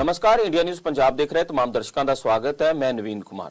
ਨਮਸਕਾਰ, India news Punjab ਦੇਖ ਰਹੇ ਤਮਾਮ ਦਰਸ਼ਕਾਂ ਦਾ ਸਵਾਗਤ ਹੈ, ਮੈਂ ਨਵੀਨ ਕੁਮਾਰ।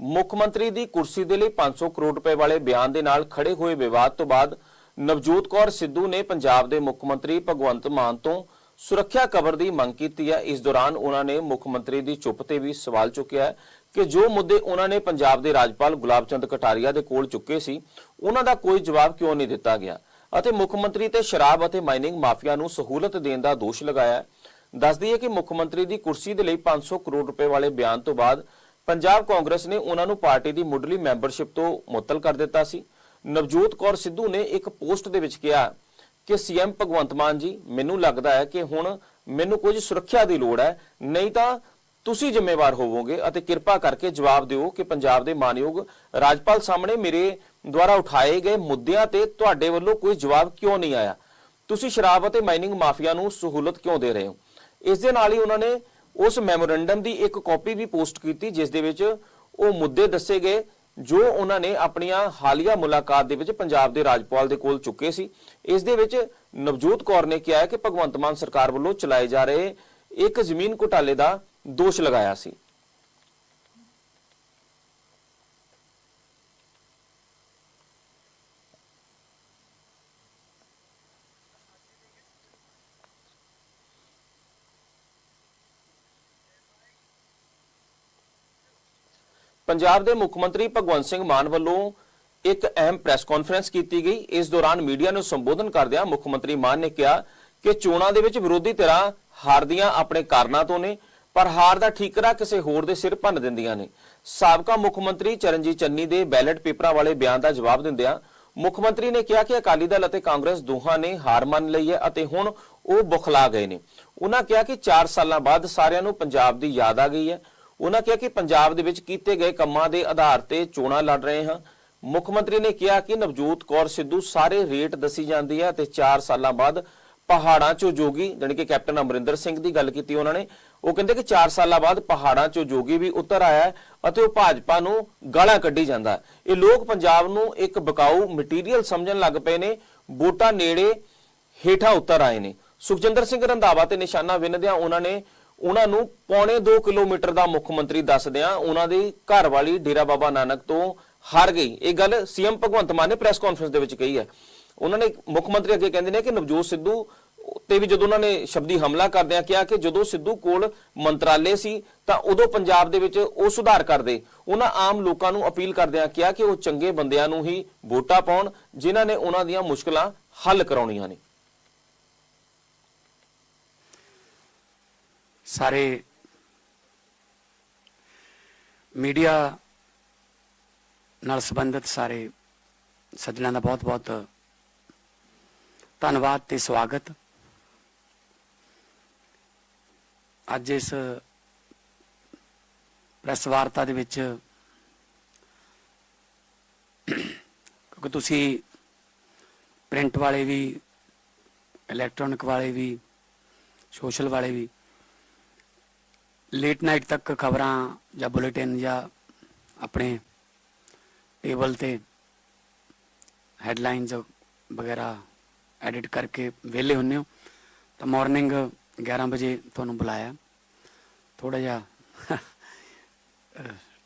ਮੁੱਖ ਮੰਤਰੀ ਦੀ ਕੁਰਸੀ ਦੇ ਲਈ 500 ਕਰੋੜ ਰੁਪਏ ਵਾਲੇ ਬਿਆਨ ਦੇ ਨਾਲ ਖੜੇ ਹੋਏ ਵਿਵਾਦ ਤੋਂ ਬਾਅਦ ਨਵਜੋਤ ਕੌਰ ਸਿੱਧੂ ਨੇ ਪੰਜਾਬ ਦੇ ਮੁੱਖ ਮੰਤਰੀ ਭਗਵੰਤ ਮਾਨ ਤੋਂ ਸੁਰੱਖਿਆ ਕਵਰ ਦੀ ਮੰਗ ਕੀਤੀ ਹੈ। ਇਸ ਦੌਰਾਨ ਉਹਨਾਂ ਨੇ ਮੁੱਖ ਮੰਤਰੀ ਦੀ ਚੁੱਪ ਤੇ ਵੀ ਸਵਾਲ ਚੁੱਕਿਆ ਹੈ ਕਿ ਜੋ ਮੁੱਦੇ ਉਹਨਾਂ ਨੇ ਪੰਜਾਬ ਦੇ ਰਾਜਪਾਲ ਗੁਲਾਬ ਚੰਦ ਕਟਾਰੀਆ ਦੇ ਕੋਲ ਚੁੱਕੇ ਸੀ, ਉਹਨਾਂ ਦਾ ਕੋਈ ਜਵਾਬ ਕਿਉਂ ਨਹੀਂ ਦਿੱਤਾ ਗਿਆ? ਅਤੇ ਮੁੱਖ ਮੰਤਰੀ ਤੇ ਸ਼ਰਾਬ ਅਤੇ ਮਾਈਨਿੰਗ ਮਾਫੀਆ ਨੂੰ ਸਹੂਲਤ ਦੇਣ ਦਾ ਦੋਸ਼ ਲਗਾਇਆ ਹੈ। ਦੱਸਦੀ ਹੈ ਕਿ ਮੁੱਖ ਮੰਤਰੀ ਦੀ ਕੁਰਸੀ ਦੇ ਲਈ 500 ਕਰੋੜ ਰੁਪਏ ਵਾਲੇ ਬਿਆਨ ਤੋਂ ਬਾਅਦ ਪੰਜਾਬ ਕਾਂਗਰਸ ਨੇ ਉਹਨਾਂ ਨੂੰ ਪਾਰਟੀ ਦੀ ਮੁੱਢਲੀ ਮੈਂਬਰਸ਼ਿਪ ਤੋਂ ਮੁਅੱਤਲ ਕਰ ਦਿੱਤਾ ਸੀ। ਨਵਜੋਤ ਕੌਰ ਸਿੱਧੂ ਨੇ ਇੱਕ ਪੋਸਟ ਦੇ ਵਿੱਚ ਕਿਹਾ ਕਿ ਸੀਐਮ ਭਗਵੰਤ ਮਾਨ ਜੀ, ਮੈਨੂੰ ਲੱਗਦਾ ਹੈ ਕਿ ਹੁਣ ਮੈਨੂੰ ਕੁਝ ਸੁਰੱਖਿਆ ਦੀ ਲੋੜ ਹੈ, ਨਹੀਂ ਤਾਂ ਤੁਸੀਂ ਜ਼ਿੰਮੇਵਾਰ ਹੋਵੋਗੇ ਅਤੇ ਕਿਰਪਾ ਕਰਕੇ ਜਵਾਬ ਦਿਓ ਕਿ ਪੰਜਾਬ ਦੇ ਮਾਨਯੋਗ ਰਾਜਪਾਲ ਸਾਹਮਣੇ ਮੇਰੇ ਦੁਆਰਾ ਉਠਾਏ ਗਏ ਮੁੱਦਿਆਂ ਤੇ ਤੁਹਾਡੇ ਵੱਲੋਂ ਕੋਈ ਜਵਾਬ ਕਿਉਂ ਨਹੀਂ ਆਇਆ? ਤੁਸੀਂ ਸ਼ਰਾਬ ਅਤੇ ਮਾਈਨਿੰਗ ਮਾਫੀਆ ਨੂੰ ਸਹੂਲਤ ਕਿਉਂ ਦੇ ਰਹੇ ਹੋ? ਇਸ ਦੇ ਨਾਲ ਹੀ ਉਹਨਾਂ ਨੇ ਉਸ ਮੈਮੋਰੈਂਡਮ ਦੀ ਇੱਕ ਕਾਪੀ ਵੀ ਪੋਸਟ ਕੀਤੀ, ਜਿਸ ਦੇ ਵਿੱਚ ਉਹ ਮੁੱਦੇ ਦੱਸੇ ਗਏ, ਜੋ ਉਹਨਾਂ ਨੇ ਆਪਣੀਆਂ ਹਾਲੀਆ ਮੁਲਾਕਾਤ ਦੇ ਵਿੱਚ ਪੰਜਾਬ ਦੇ ਰਾਜਪਾਲ ਦੇ ਕੋਲ ਚੁੱਕੇ ਸੀ। ਇਸ ਦੇ ਵਿੱਚ ਨਵਜੋਤ ਕੌਰ ਨੇ ਕਿਹਾ ਕਿ ਭਗਵੰਤ ਮਾਨ ਸਰਕਾਰ ਵੱਲੋਂ ਚਲਾਏ ਜਾ ਰਹੇ ਇੱਕ ਜ਼ਮੀਨ ਘੁਟਾਲੇ ਦਾ ਦੋਸ਼ ਲਗਾਇਆ ਸੀ। ਪੰਜਾਬ ਦੇ ਮੁੱਖ ਮੰਤਰੀ ਭਗਵੰਤ ਸਿੰਘ ਮਾਨ ਵੱਲੋਂ ਇੱਕ ਅਹਿਮ ਪ੍ਰੈਸ ਕਾਨਫਰੰਸ ਕੀਤੀ ਗਈ। ਇਸ ਦੌਰਾਨ ਮੀਡੀਆ ਨੂੰ ਸੰਬੋਧਨ ਕਰਦਿਆਂ ਮੁੱਖ ਮੰਤਰੀ ਮਾਨ ਨੇ ਕਿਹਾ ਕਿ ਚੋਣਾਂ ਦੇ ਵਿੱਚ ਵਿਰੋਧੀ ਧਿਰਾਂ ਹਾਰਦੀਆਂ ਆਪਣੇ ਕਾਰਨਾਂ ਤੋਂ ਨੇ, ਪਰ ਹਾਰ ਦਾ ਠੀਕਰਾ ਕਿਸੇ ਹੋਰ ਦੇ ਸਿਰ ਭੰਨ ਦਿੰਦੀਆਂ ਨੇ। ਸਾਬਕਾ ਮੁੱਖ ਮੰਤਰੀ ਚਰਨਜੀਤ ਚੰਨੀ ਦੇ ਬੈਲਟ ਪੇਪਰਾਂ ਵਾਲੇ ਬਿਆਨ ਦਾ ਜਵਾਬ ਦਿੰਦਿਆਂ ਮੁੱਖ ਮੰਤਰੀ ਨੇ ਕਿਹਾ ਕਿ ਅਕਾਲੀ ਦਲ ਅਤੇ ਕਾਂਗਰਸ ਦੋਹਾਂ ਨੇ ਹਾਰ ਮੰਨ ਲਈ ਹੈ ਅਤੇ ਹੁਣ ਉਹ ਬੁਖਲਾ ਗਏ ਨੇ। ਉਹਨਾਂ ਕਿਹਾ ਕਿ 4 ਸਾਲਾਂ ਬਾਅਦ ਸਾਰਿਆਂ ਨੂੰ ਪੰਜਾਬ ਦੀ ਯਾਦ ਆ ਗਈ ਹੈ। ਉਹਨਾਂ ਕਿਹਾ ਕਿ ਪੰਜਾਬ ਦੇ ਵਿੱਚ ਕੀਤੇ ਗਏ ਕੰਮਾਂ ਦੇ ਆਧਾਰ ਤੇ ਚੋਣਾਂ ਲੜ ਰਹੇ ਹਾਂ। ਮੁੱਖ ਮੰਤਰੀ ਨੇ ਕਿਹਾ ਕਿ ਨਵਜੋਤ ਕੌਰ ਸਿੱਧੂ ਸਾਰੇ ਰੇਟ ਦੱਸੀ ਜਾਂਦੀ ਹੈ ਤੇ 4 ਸਾਲਾਂ ਬਾਅਦ ਪਹਾੜਾਂ 'ਚੋਂ ਜੋਗੀ, ਜਾਣੀ ਕਿ ਕੈਪਟਨ ਅਮਰਿੰਦਰ ਸਿੰਘ ਦੀ ਗੱਲ ਕੀਤੀ ਉਹਨਾਂ ਨੇ। ਉਹ ਕਹਿੰਦੇ ਕਿ 4 ਸਾਲਾਂ ਬਾਅਦ ਪਹਾੜਾਂ 'ਚੋਂ ਜੋਗੀ ਵੀ ਉਤਰ ਆਇਆ ਅਤੇ ਉਹ ਭਾਜਪਾ ਨੂੰ ਗਾਲਾਂ ਕੱਢੀ ਜਾਂਦਾ ਇਹ ਲੋਕ ਪੰਜਾਬ ਨੂੰ ਇੱਕ ਬਕਾਊ ਮਟੀਰੀਅਲ ਸਮਝਣ ਲੱਗ ਪਏ ਨੇ। ਵੋਟਾਂ ਨੇੜੇ ਹੇਠਾਂ ਉਤਰ ਆਏ ਨੇ। ਸੁਖਜਿੰਦਰ ਸਿੰਘ ਰੰਧਾਵਾ ਤੇ ਨਿਸ਼ਾਨਾ ਵਿੰਨਦਿਆਂ ਉਹਨਾਂ ਨੇ ਉਹਨਾਂ ਨੂੰ ਪੌਣੇ 2 ਕਿਲੋਮੀਟਰ ਦਾ ਮੁੱਖ ਮੰਤਰੀ ਦੱਸਦਿਆਂ ਉਹਨਾਂ ਦੀ ਘਰ ਵਾਲੀ ਡੇਰਾ ਬਾਬਾ ਨਾਨਕ ਤੋਂ ਹਾਰ ਗਈ। ਇਹ ਗੱਲ ਸੀਐਮ ਭਗਵੰਤ ਮਾਨ ਨੇ ਪ੍ਰੈਸ ਕਾਨਫਰੰਸ ਦੇ ਵਿੱਚ ਕਹੀ ਹੈ। ਉਹਨਾਂ ਨੇ ਮੁੱਖ ਮੰਤਰੀ ਅੱਗੇ ਕਹਿੰਦੇ ਨੇ ਕਿ ਨਵਜੋਤ ਸਿੱਧੂ ਤੇ ਵੀ ਜਦੋਂ ਉਹਨਾਂ ਨੇ ਸ਼ਬਦੀ ਹਮਲਾ ਕਰਦਿਆਂ ਕਿਹਾ ਕਿ ਜਦੋਂ ਸਿੱਧੂ ਕੋਲ ਮੰਤਰਾਲੇ ਸੀ ਤਾਂ ਉਦੋਂ ਪੰਜਾਬ ਦੇ ਵਿੱਚ ਉਹ ਸੁਧਾਰ ਕਰਦੇ। ਉਹਨਾਂ ਆਮ ਲੋਕਾਂ ਨੂੰ ਅਪੀਲ ਕਰਦਿਆਂ ਕਿਹਾ ਕਿ ਉਹ ਚੰਗੇ ਬੰਦਿਆਂ ਨੂੰ ਹੀ ਵੋਟਾਂ ਪਾਉਣ, ਜਿਨ੍ਹਾਂ ਨੇ ਉਹਨਾਂ ਦੀਆਂ ਮੁਸ਼ਕਲਾਂ ਹੱਲ ਕਰਾਉਣੀਆਂ ਨੇ। ਸਾਰੇ ਮੀਡੀਆ ਨਾਲ ਸੰਬੰਧਿਤ ਸਾਰੇ ਸੱਜਣਾਂ ਦਾ ਬਹੁਤ-ਬਹੁਤ ਧੰਨਵਾਦ ਤੇ ਸਵਾਗਤ। ਅੱਜ ਇਸ ਪ੍ਰੈਸ ਵਾਰਤਾ ਦੇ ਵਿੱਚ ਕਿਉਂਕਿ ਤੁਸੀਂ ਪ੍ਰਿੰਟ ਵਾਲੇ ਵੀ, ਇਲੈਕਟ੍ਰੋਨਿਕ ਵਾਲੇ ਵੀ, ਸੋਸ਼ਲ ਵਾਲੇ ਵੀ ਲੇਟ ਨਾਈਟ ਤੱਕ ਖਬਰਾਂ ਜਾਂ ਬੁਲੇਟਿਨ ਜਾਂ ਆਪਣੇ ਟੇਬਲ ਤੇ ਹੈਡਲਾਈਨਸ ਵਗੈਰਾ ਐਡਿਟ ਕਰਕੇ ਵਿਹਲੇ ਹੁੰਨੇ ਹੋ, ਤਾਂ ਮਾਰਨਿੰਗ 11 ਵਜੇ ਤੁਹਾਨੂੰ ਬੁਲਾਇਆ। ਥੋੜਾ ਜਿਹਾ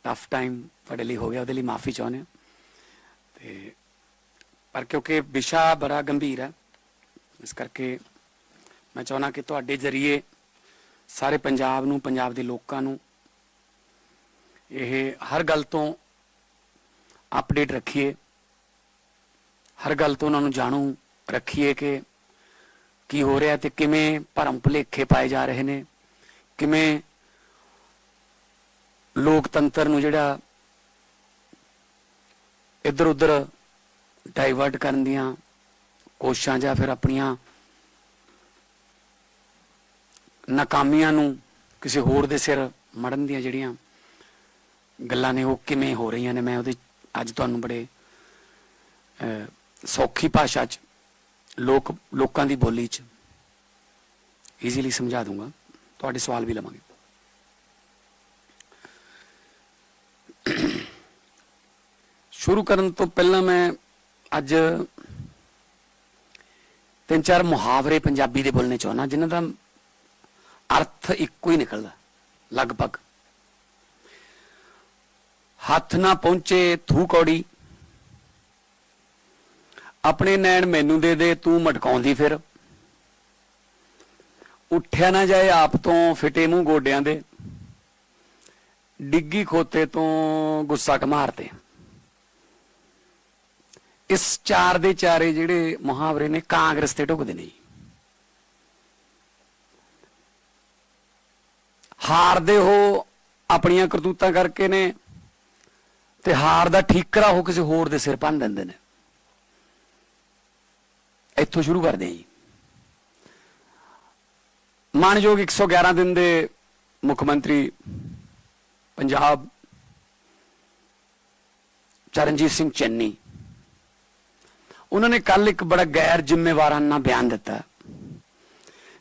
ਟਫ ਟਾਈਮ ਤੁਹਾਡੇ ਲਈ ਹੋ ਗਿਆ, ਉਹਦੇ ਲਈ ਮਾਫੀ ਚਾਹੁੰਦੇ ਹਾਂ। ਤੇ ਪਰ ਕਿਉਂਕਿ ਵਿਸ਼ਾ ਬੜਾ ਗੰਭੀਰ ਹੈ, ਇਸ ਕਰਕੇ ਮੈਂ ਚਾਹੁੰਦਾ ਕਿ ਤੁਹਾਡੇ ਜ਼ਰੀਏ ਸਾਰੇ ਪੰਜਾਬ ਨੂੰ, ਪੰਜਾਬ ਦੇ ਲੋਕਾਂ ਨੂੰ ਇਹ ਹਰ ਗੱਲ ਤੋਂ ਅਪਡੇਟ ਰੱਖੀਏ। ਹਰ ਗੱਲ ਤੋਂ ਉਹਨਾਂ ਨੂੰ ਜਾਣੂ ਰੱਖੀਏ ਕਿ ਕੀ ਹੋ ਰਿਹਾ ਤੇ ਕਿਵੇਂ ਭਰਮ ਭੁਲੇਖੇ ਪਾਏ ਜਾ ਰਹੇ ਨੇ, ਕਿਵੇਂ ਲੋਕਤੰਤਰ ਨੂੰ ਜਿਹੜਾ ਇੱਧਰ ਉੱਧਰ ਡਾਈਵਰਟ ਕਰਨ ਦੀਆਂ ਕੋਸ਼ਿਸ਼ਾਂ ਜਾਂ ਫਿਰ ਆਪਣੀਆਂ ਨਾਕਾਮੀਆਂ ਨੂੰ ਕਿਸੇ ਹੋਰ ਦੇ ਸਿਰ ਮੜਨ ਦੀਆਂ ਜਿਹੜੀਆਂ ਗੱਲਾਂ ਨੇ ਉਹ ਕਿਵੇਂ ਹੋ ਰਹੀਆਂ ਨੇ, ਮੈਂ ਉਹਦੇ ਅੱਜ ਤੁਹਾਨੂੰ ਬੜੇ ਸੌਖੀ ਭਾਸ਼ਾ 'ਚ ਲੋਕ, ਲੋਕਾਂ ਦੀ ਬੋਲੀ 'ਚ ਈਜ਼ੀਲੀ ਸਮਝਾ ਦੂੰਗਾ। ਤੁਹਾਡੇ ਸਵਾਲ ਵੀ ਲਵਾਂਗੇ। ਸ਼ੁਰੂ ਕਰਨ ਤੋਂ ਪਹਿਲਾਂ ਮੈਂ ਅੱਜ ਤਿੰਨ ਚਾਰ ਮੁਹਾਵਰੇ ਪੰਜਾਬੀ ਦੇ ਬੋਲਣੇ ਚਾਹੁੰਦਾ, ਜਿਨ੍ਹਾਂ ਦਾ ਅਰਥ ਇੱਕੋ ਹੀ ਨਿਕਲਦਾ, ਲਗਭਗ। ਹੱਥ ਨਾ ਪਹੁੰਚੇ ਥੂ ਕੌੜੀ। ਆਪਣੇ ਨੈਣ ਮੈਨੂੰ ਦੇ ਦੇ, ਤੂੰ ਮਟਕਾਉਂਦੀ ਫਿਰ। ਉੱਠਿਆ ਨਾ ਜਾਏ ਆਪ ਤੋਂ, ਫਿਟੇ ਮੂੰਹ ਗੋਡਿਆਂ ਦੇ। ਡਿੱਗੀ ਖੋਤੇ ਤੋਂ ਗੁੱਸਾ ਮਾਰਦੇ ਇਸ ਚਾਰ ਦੇ ਚਾਰੇ ਜਿਹੜੇ ਮੁਹਾਵਰੇ ਨੇ ਕਾਂਗਰਸ ਤੇ ਢੁਕਦੇ ਨੇ ਜੀ। ਹਾਰਦੇ ਹੋ, ਆਪਣੀਆਂ ਕਰਤੂਤਾਂ ਕਰਕੇ ਨੇ, ਤੇ ਹਾਰ ਦਾ ਠੀਕਰਾ ਹੋ ਕਿਸੇ ਹੋਰ ਦੇ ਸਿਰ ਪੰਨ ਦਿੰਦੇ ਨੇ। ਇੱਥੋਂ ਸ਼ੁਰੂ ਕਰਦੇ ਹਾਂ ਜੀ। ਮਾਨਯੋਗ 111 ਦਿਨ ਦੇ ਮੁੱਖ ਮੰਤਰੀ ਪੰਜਾਬ ਚਰਨਜੀਤ ਸਿੰਘ ਚੰਨੀ, ਉਹਨਾਂ ਨੇ ਕੱਲ ਇੱਕ ਬੜਾ ਗੈਰ ਜ਼ਿੰਮੇਵਾਰਾਨਾ ਬਿਆਨ ਦਿੱਤਾ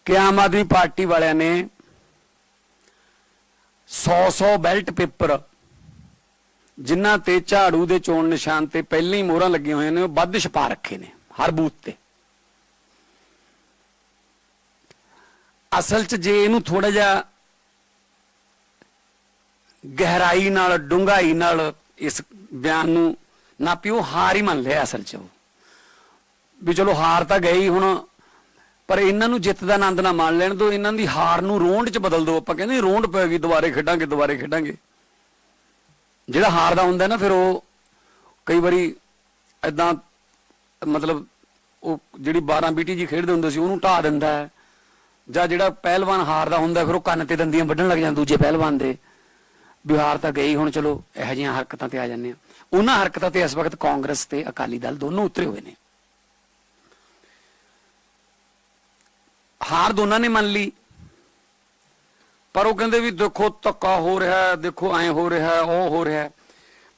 ਕਿ ਆਮ ਆਦਮੀ ਪਾਰਟੀ ਵਾਲਿਆਂ ਨੇ 100-100 ਬੈਲਟ ਪੇਪਰ। ਜਿਨ੍ਹਾਂ ਤੇ ਝਾੜੂ ਦੇ ਚੋਣ ਨਿਸ਼ਾਨ ਤੇ ਪਹਿਲਾਂ ਹੀ ਮੋਹਰਾਂ ਲੱਗੀਆਂ ਹੋਈਆਂ ਨੇ, ਉਹ ਵੱਧ ਛਪਾ ਰੱਖੇ ਨੇ, ਹਰ ਬੂਥ ਤੇ। ਅਸਲ 'ਚ ਜੇ ਇਹਨੂੰ ਥੋੜਾ ਜਿਹਾ ਗਹਿਰਾਈ ਨਾਲ, ਡੂੰਘਾਈ ਨਾਲ ਇਸ ਬਿਆਨ ਨੂੰ ਨਾ ਨਾਪਿਓ ਹਾਰ ਹੀ ਮੰਨ ਲਿਆ ਅਸਲ 'ਚ ਉਹ। ਵੀ ਚਲੋ ਹਾਰ ਤਾਂ ਗਈ ਹੁਣ ਪਰ ਇਹਨਾਂ ਨੂੰ ਜਿੱਤ ਦਾ ਆਨੰਦ ਨਾ ਮਾਣ ਲੈਣ ਦਿਓ, ਇਹਨਾਂ ਦੀ ਹਾਰ ਨੂੰ ਰੋਂਡ 'ਚ ਬਦਲ ਦਿਓ। ਆਪਾਂ ਕਹਿੰਦੇ ਰੋਂਡ ਪੈ ਗਈ, ਦੁਬਾਰੇ ਖੇਡਾਂਗੇ ਦੁਬਾਰੇ ਖੇਡਾਂਗੇ। ਜਿਹੜਾ ਹਾਰਦਾ ਹੁੰਦਾ ਨਾ, ਫਿਰ ਉਹ ਕਈ ਵਾਰੀ ਐਦਾਂ ਮਤਲਬ ਉਹ ਜਿਹੜੀ 12 ਬੀਟੀ ਜੀ ਖੇਡਦੇ ਹੁੰਦੇ ਸੀ, ਉਹਨੂੰ ਢਾ ਦਿੰਦਾ ਹੈ। ਜਾਂ ਜਿਹੜਾ ਪਹਿਲਵਾਨ ਹਾਰਦਾ ਹੁੰਦਾ, ਫਿਰ ਉਹ ਕੰਨ ਤੇ ਦੰਦੀਆਂ ਵੱਢਣ ਲੱਗ ਜਾਂਦਾ, ਦੂਜੇ ਪਹਿਲਵਾਨ ਦੇ। ਬਿਹਾਰ ਤਾਂ ਗਈ, ਹੁਣ ਚਲੋ, ਇਹੋ ਜਿਹੀਆਂ ਹਰਕਤਾਂ ਤੇ ਆ ਜਾਂਦੇ ਆ ਉਹਨਾਂ ਹਰਕਤਾਂ ਤੇ ਇਸ ਵਕਤ ਕਾਂਗਰਸ ਤੇ ਅਕਾਲੀ ਦਲ ਦੋਨੋਂ ਉਤਰੇ ਹੋਏ ਨੇ। ਹਾਰ ਦੋਨਾਂ ਨੇ ਮੰਨ ਲਈ। ਪਰ ਉਹ ਕਹਿੰਦੇ ਵੀ ਦੇਖੋ ਧੱਕਾ ਹੋ ਰਿਹਾ ਹੈ, ਦੇਖੋ ਐ ਹੋ ਰਿਹਾ ਹੈ, ਉਹ ਹੋ ਰਿਹਾ ਹੈ।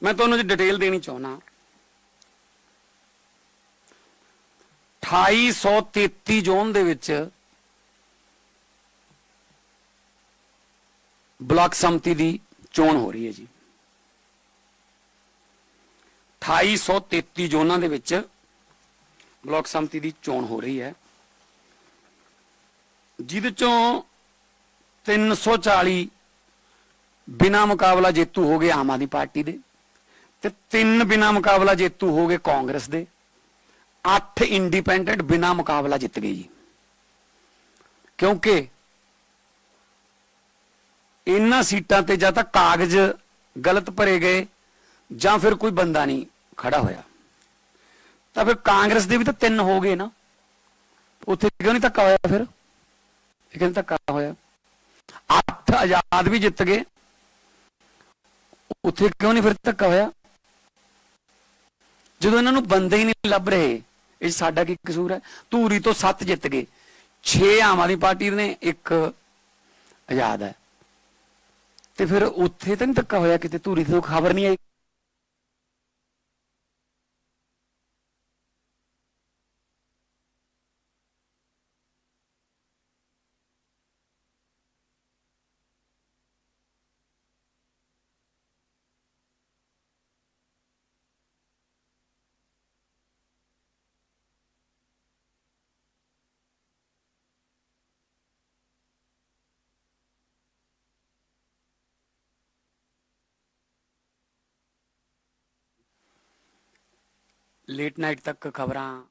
ਮੈਂ ਤੁਹਾਨੂੰ ਜੀ ਡਿਟੇਲ ਦੇਣੀ ਚਾਹੁੰਦਾ। 2833 ਜ਼ੋਨ ਦੇ ਵਿੱਚ ਬਲਾਕ ਸੰਮਤੀ ਦੀ ਚੋਣ ਹੋ ਰਹੀ ਹੈ ਜੀ। 2833 ਜ਼ੋਨਾਂ ਦੇ ਵਿੱਚ ਬਲਾਕ ਸੰਮਤੀ ਦੀ ਚੋਣ ਹੋ ਰਹੀ ਹੈ। ਜਿਹਦੇ ਚੋਂ 340 ਬਿਨਾ ਮੁਕਾਬਲਾ ਜੇਤੂ ਹੋ ਗਏ ਆਮ ਆਦਮੀ ਪਾਰਟੀ ਦੇ ਤੇ ਤਿੰਨ ਬਿਨਾ ਮੁਕਾਬਲਾ ਜੇਤੂ ਹੋ ਗਏ ਕਾਂਗਰਸ ਦੇ 8 ਇੰਡੀਪੈਂਡੈਂਟ ਬਿਨਾ ਮੁਕਾਬਲਾ ਜਿੱਤ ਗਏ ਜੀ। ਕਿਉਂਕਿ ਇਹਨਾਂ ਸੀਟਾਂ ਤੇ ਜਾਂ ਤਾਂ ਕਾਗਜ਼ ਗਲਤ ਭਰੇ ਗਏ ਜਾਂ ਫਿਰ ਕੋਈ ਬੰਦਾ ਨਹੀਂ ਖੜਾ ਹੋਇਆ। ਤਾਂ ਫਿਰ ਕਾਂਗਰਸ ਦੇ ਵੀ ਤਾਂ ਤਿੰਨ ਹੋ ਗਏ ਨਾ। ਉੱਥੇ ਕਿਉਂ ਨਹੀਂ ਧੱਕਾ ਹੋਇਆ ਫਿਰ? ਇਹ ਕਹਿੰਦੇ ਧੱਕਾ ਹੋਇਆ। ਅੱਠ ਆਜ਼ਾਦ ਵੀ ਜਿੱਤ ਗਏ। ਉੱਥੇ ਕਿਉਂ ਨਹੀਂ ਫਿਰ ਧੱਕਾ ਹੋਇਆ? ਜਦੋਂ ਇਹਨਾਂ ਨੂੰ ਬੰਦੇ ਹੀ ਨਹੀਂ ਲੱਭ ਰਹੇ, ਇਹ ਸਾਡਾ ਕੀ ਕਸੂਰ ਹੈ? ਧੂਰੀ ਤੋਂ 7 ਜਿੱਤ ਗਏ। 6 ਆਮ ਆਦਮੀ ਪਾਰਟੀ ਨੇ, ਇੱਕ ਆਜ਼ਾਦ ਹੈ। ਤੇ ਫਿਰ ਉੱਥੇ ਤਾਂ ਨਹੀਂ ਧੱਕਾ ਹੋਇਆ ਕਿਤੇ? ਧੂਰੀ ਤੋਂ ਖਬਰ ਨਹੀਂ ਆਈ। ਲੇਟ ਨਾਈਟ ਤੱਕ ਖਬਰਾਂ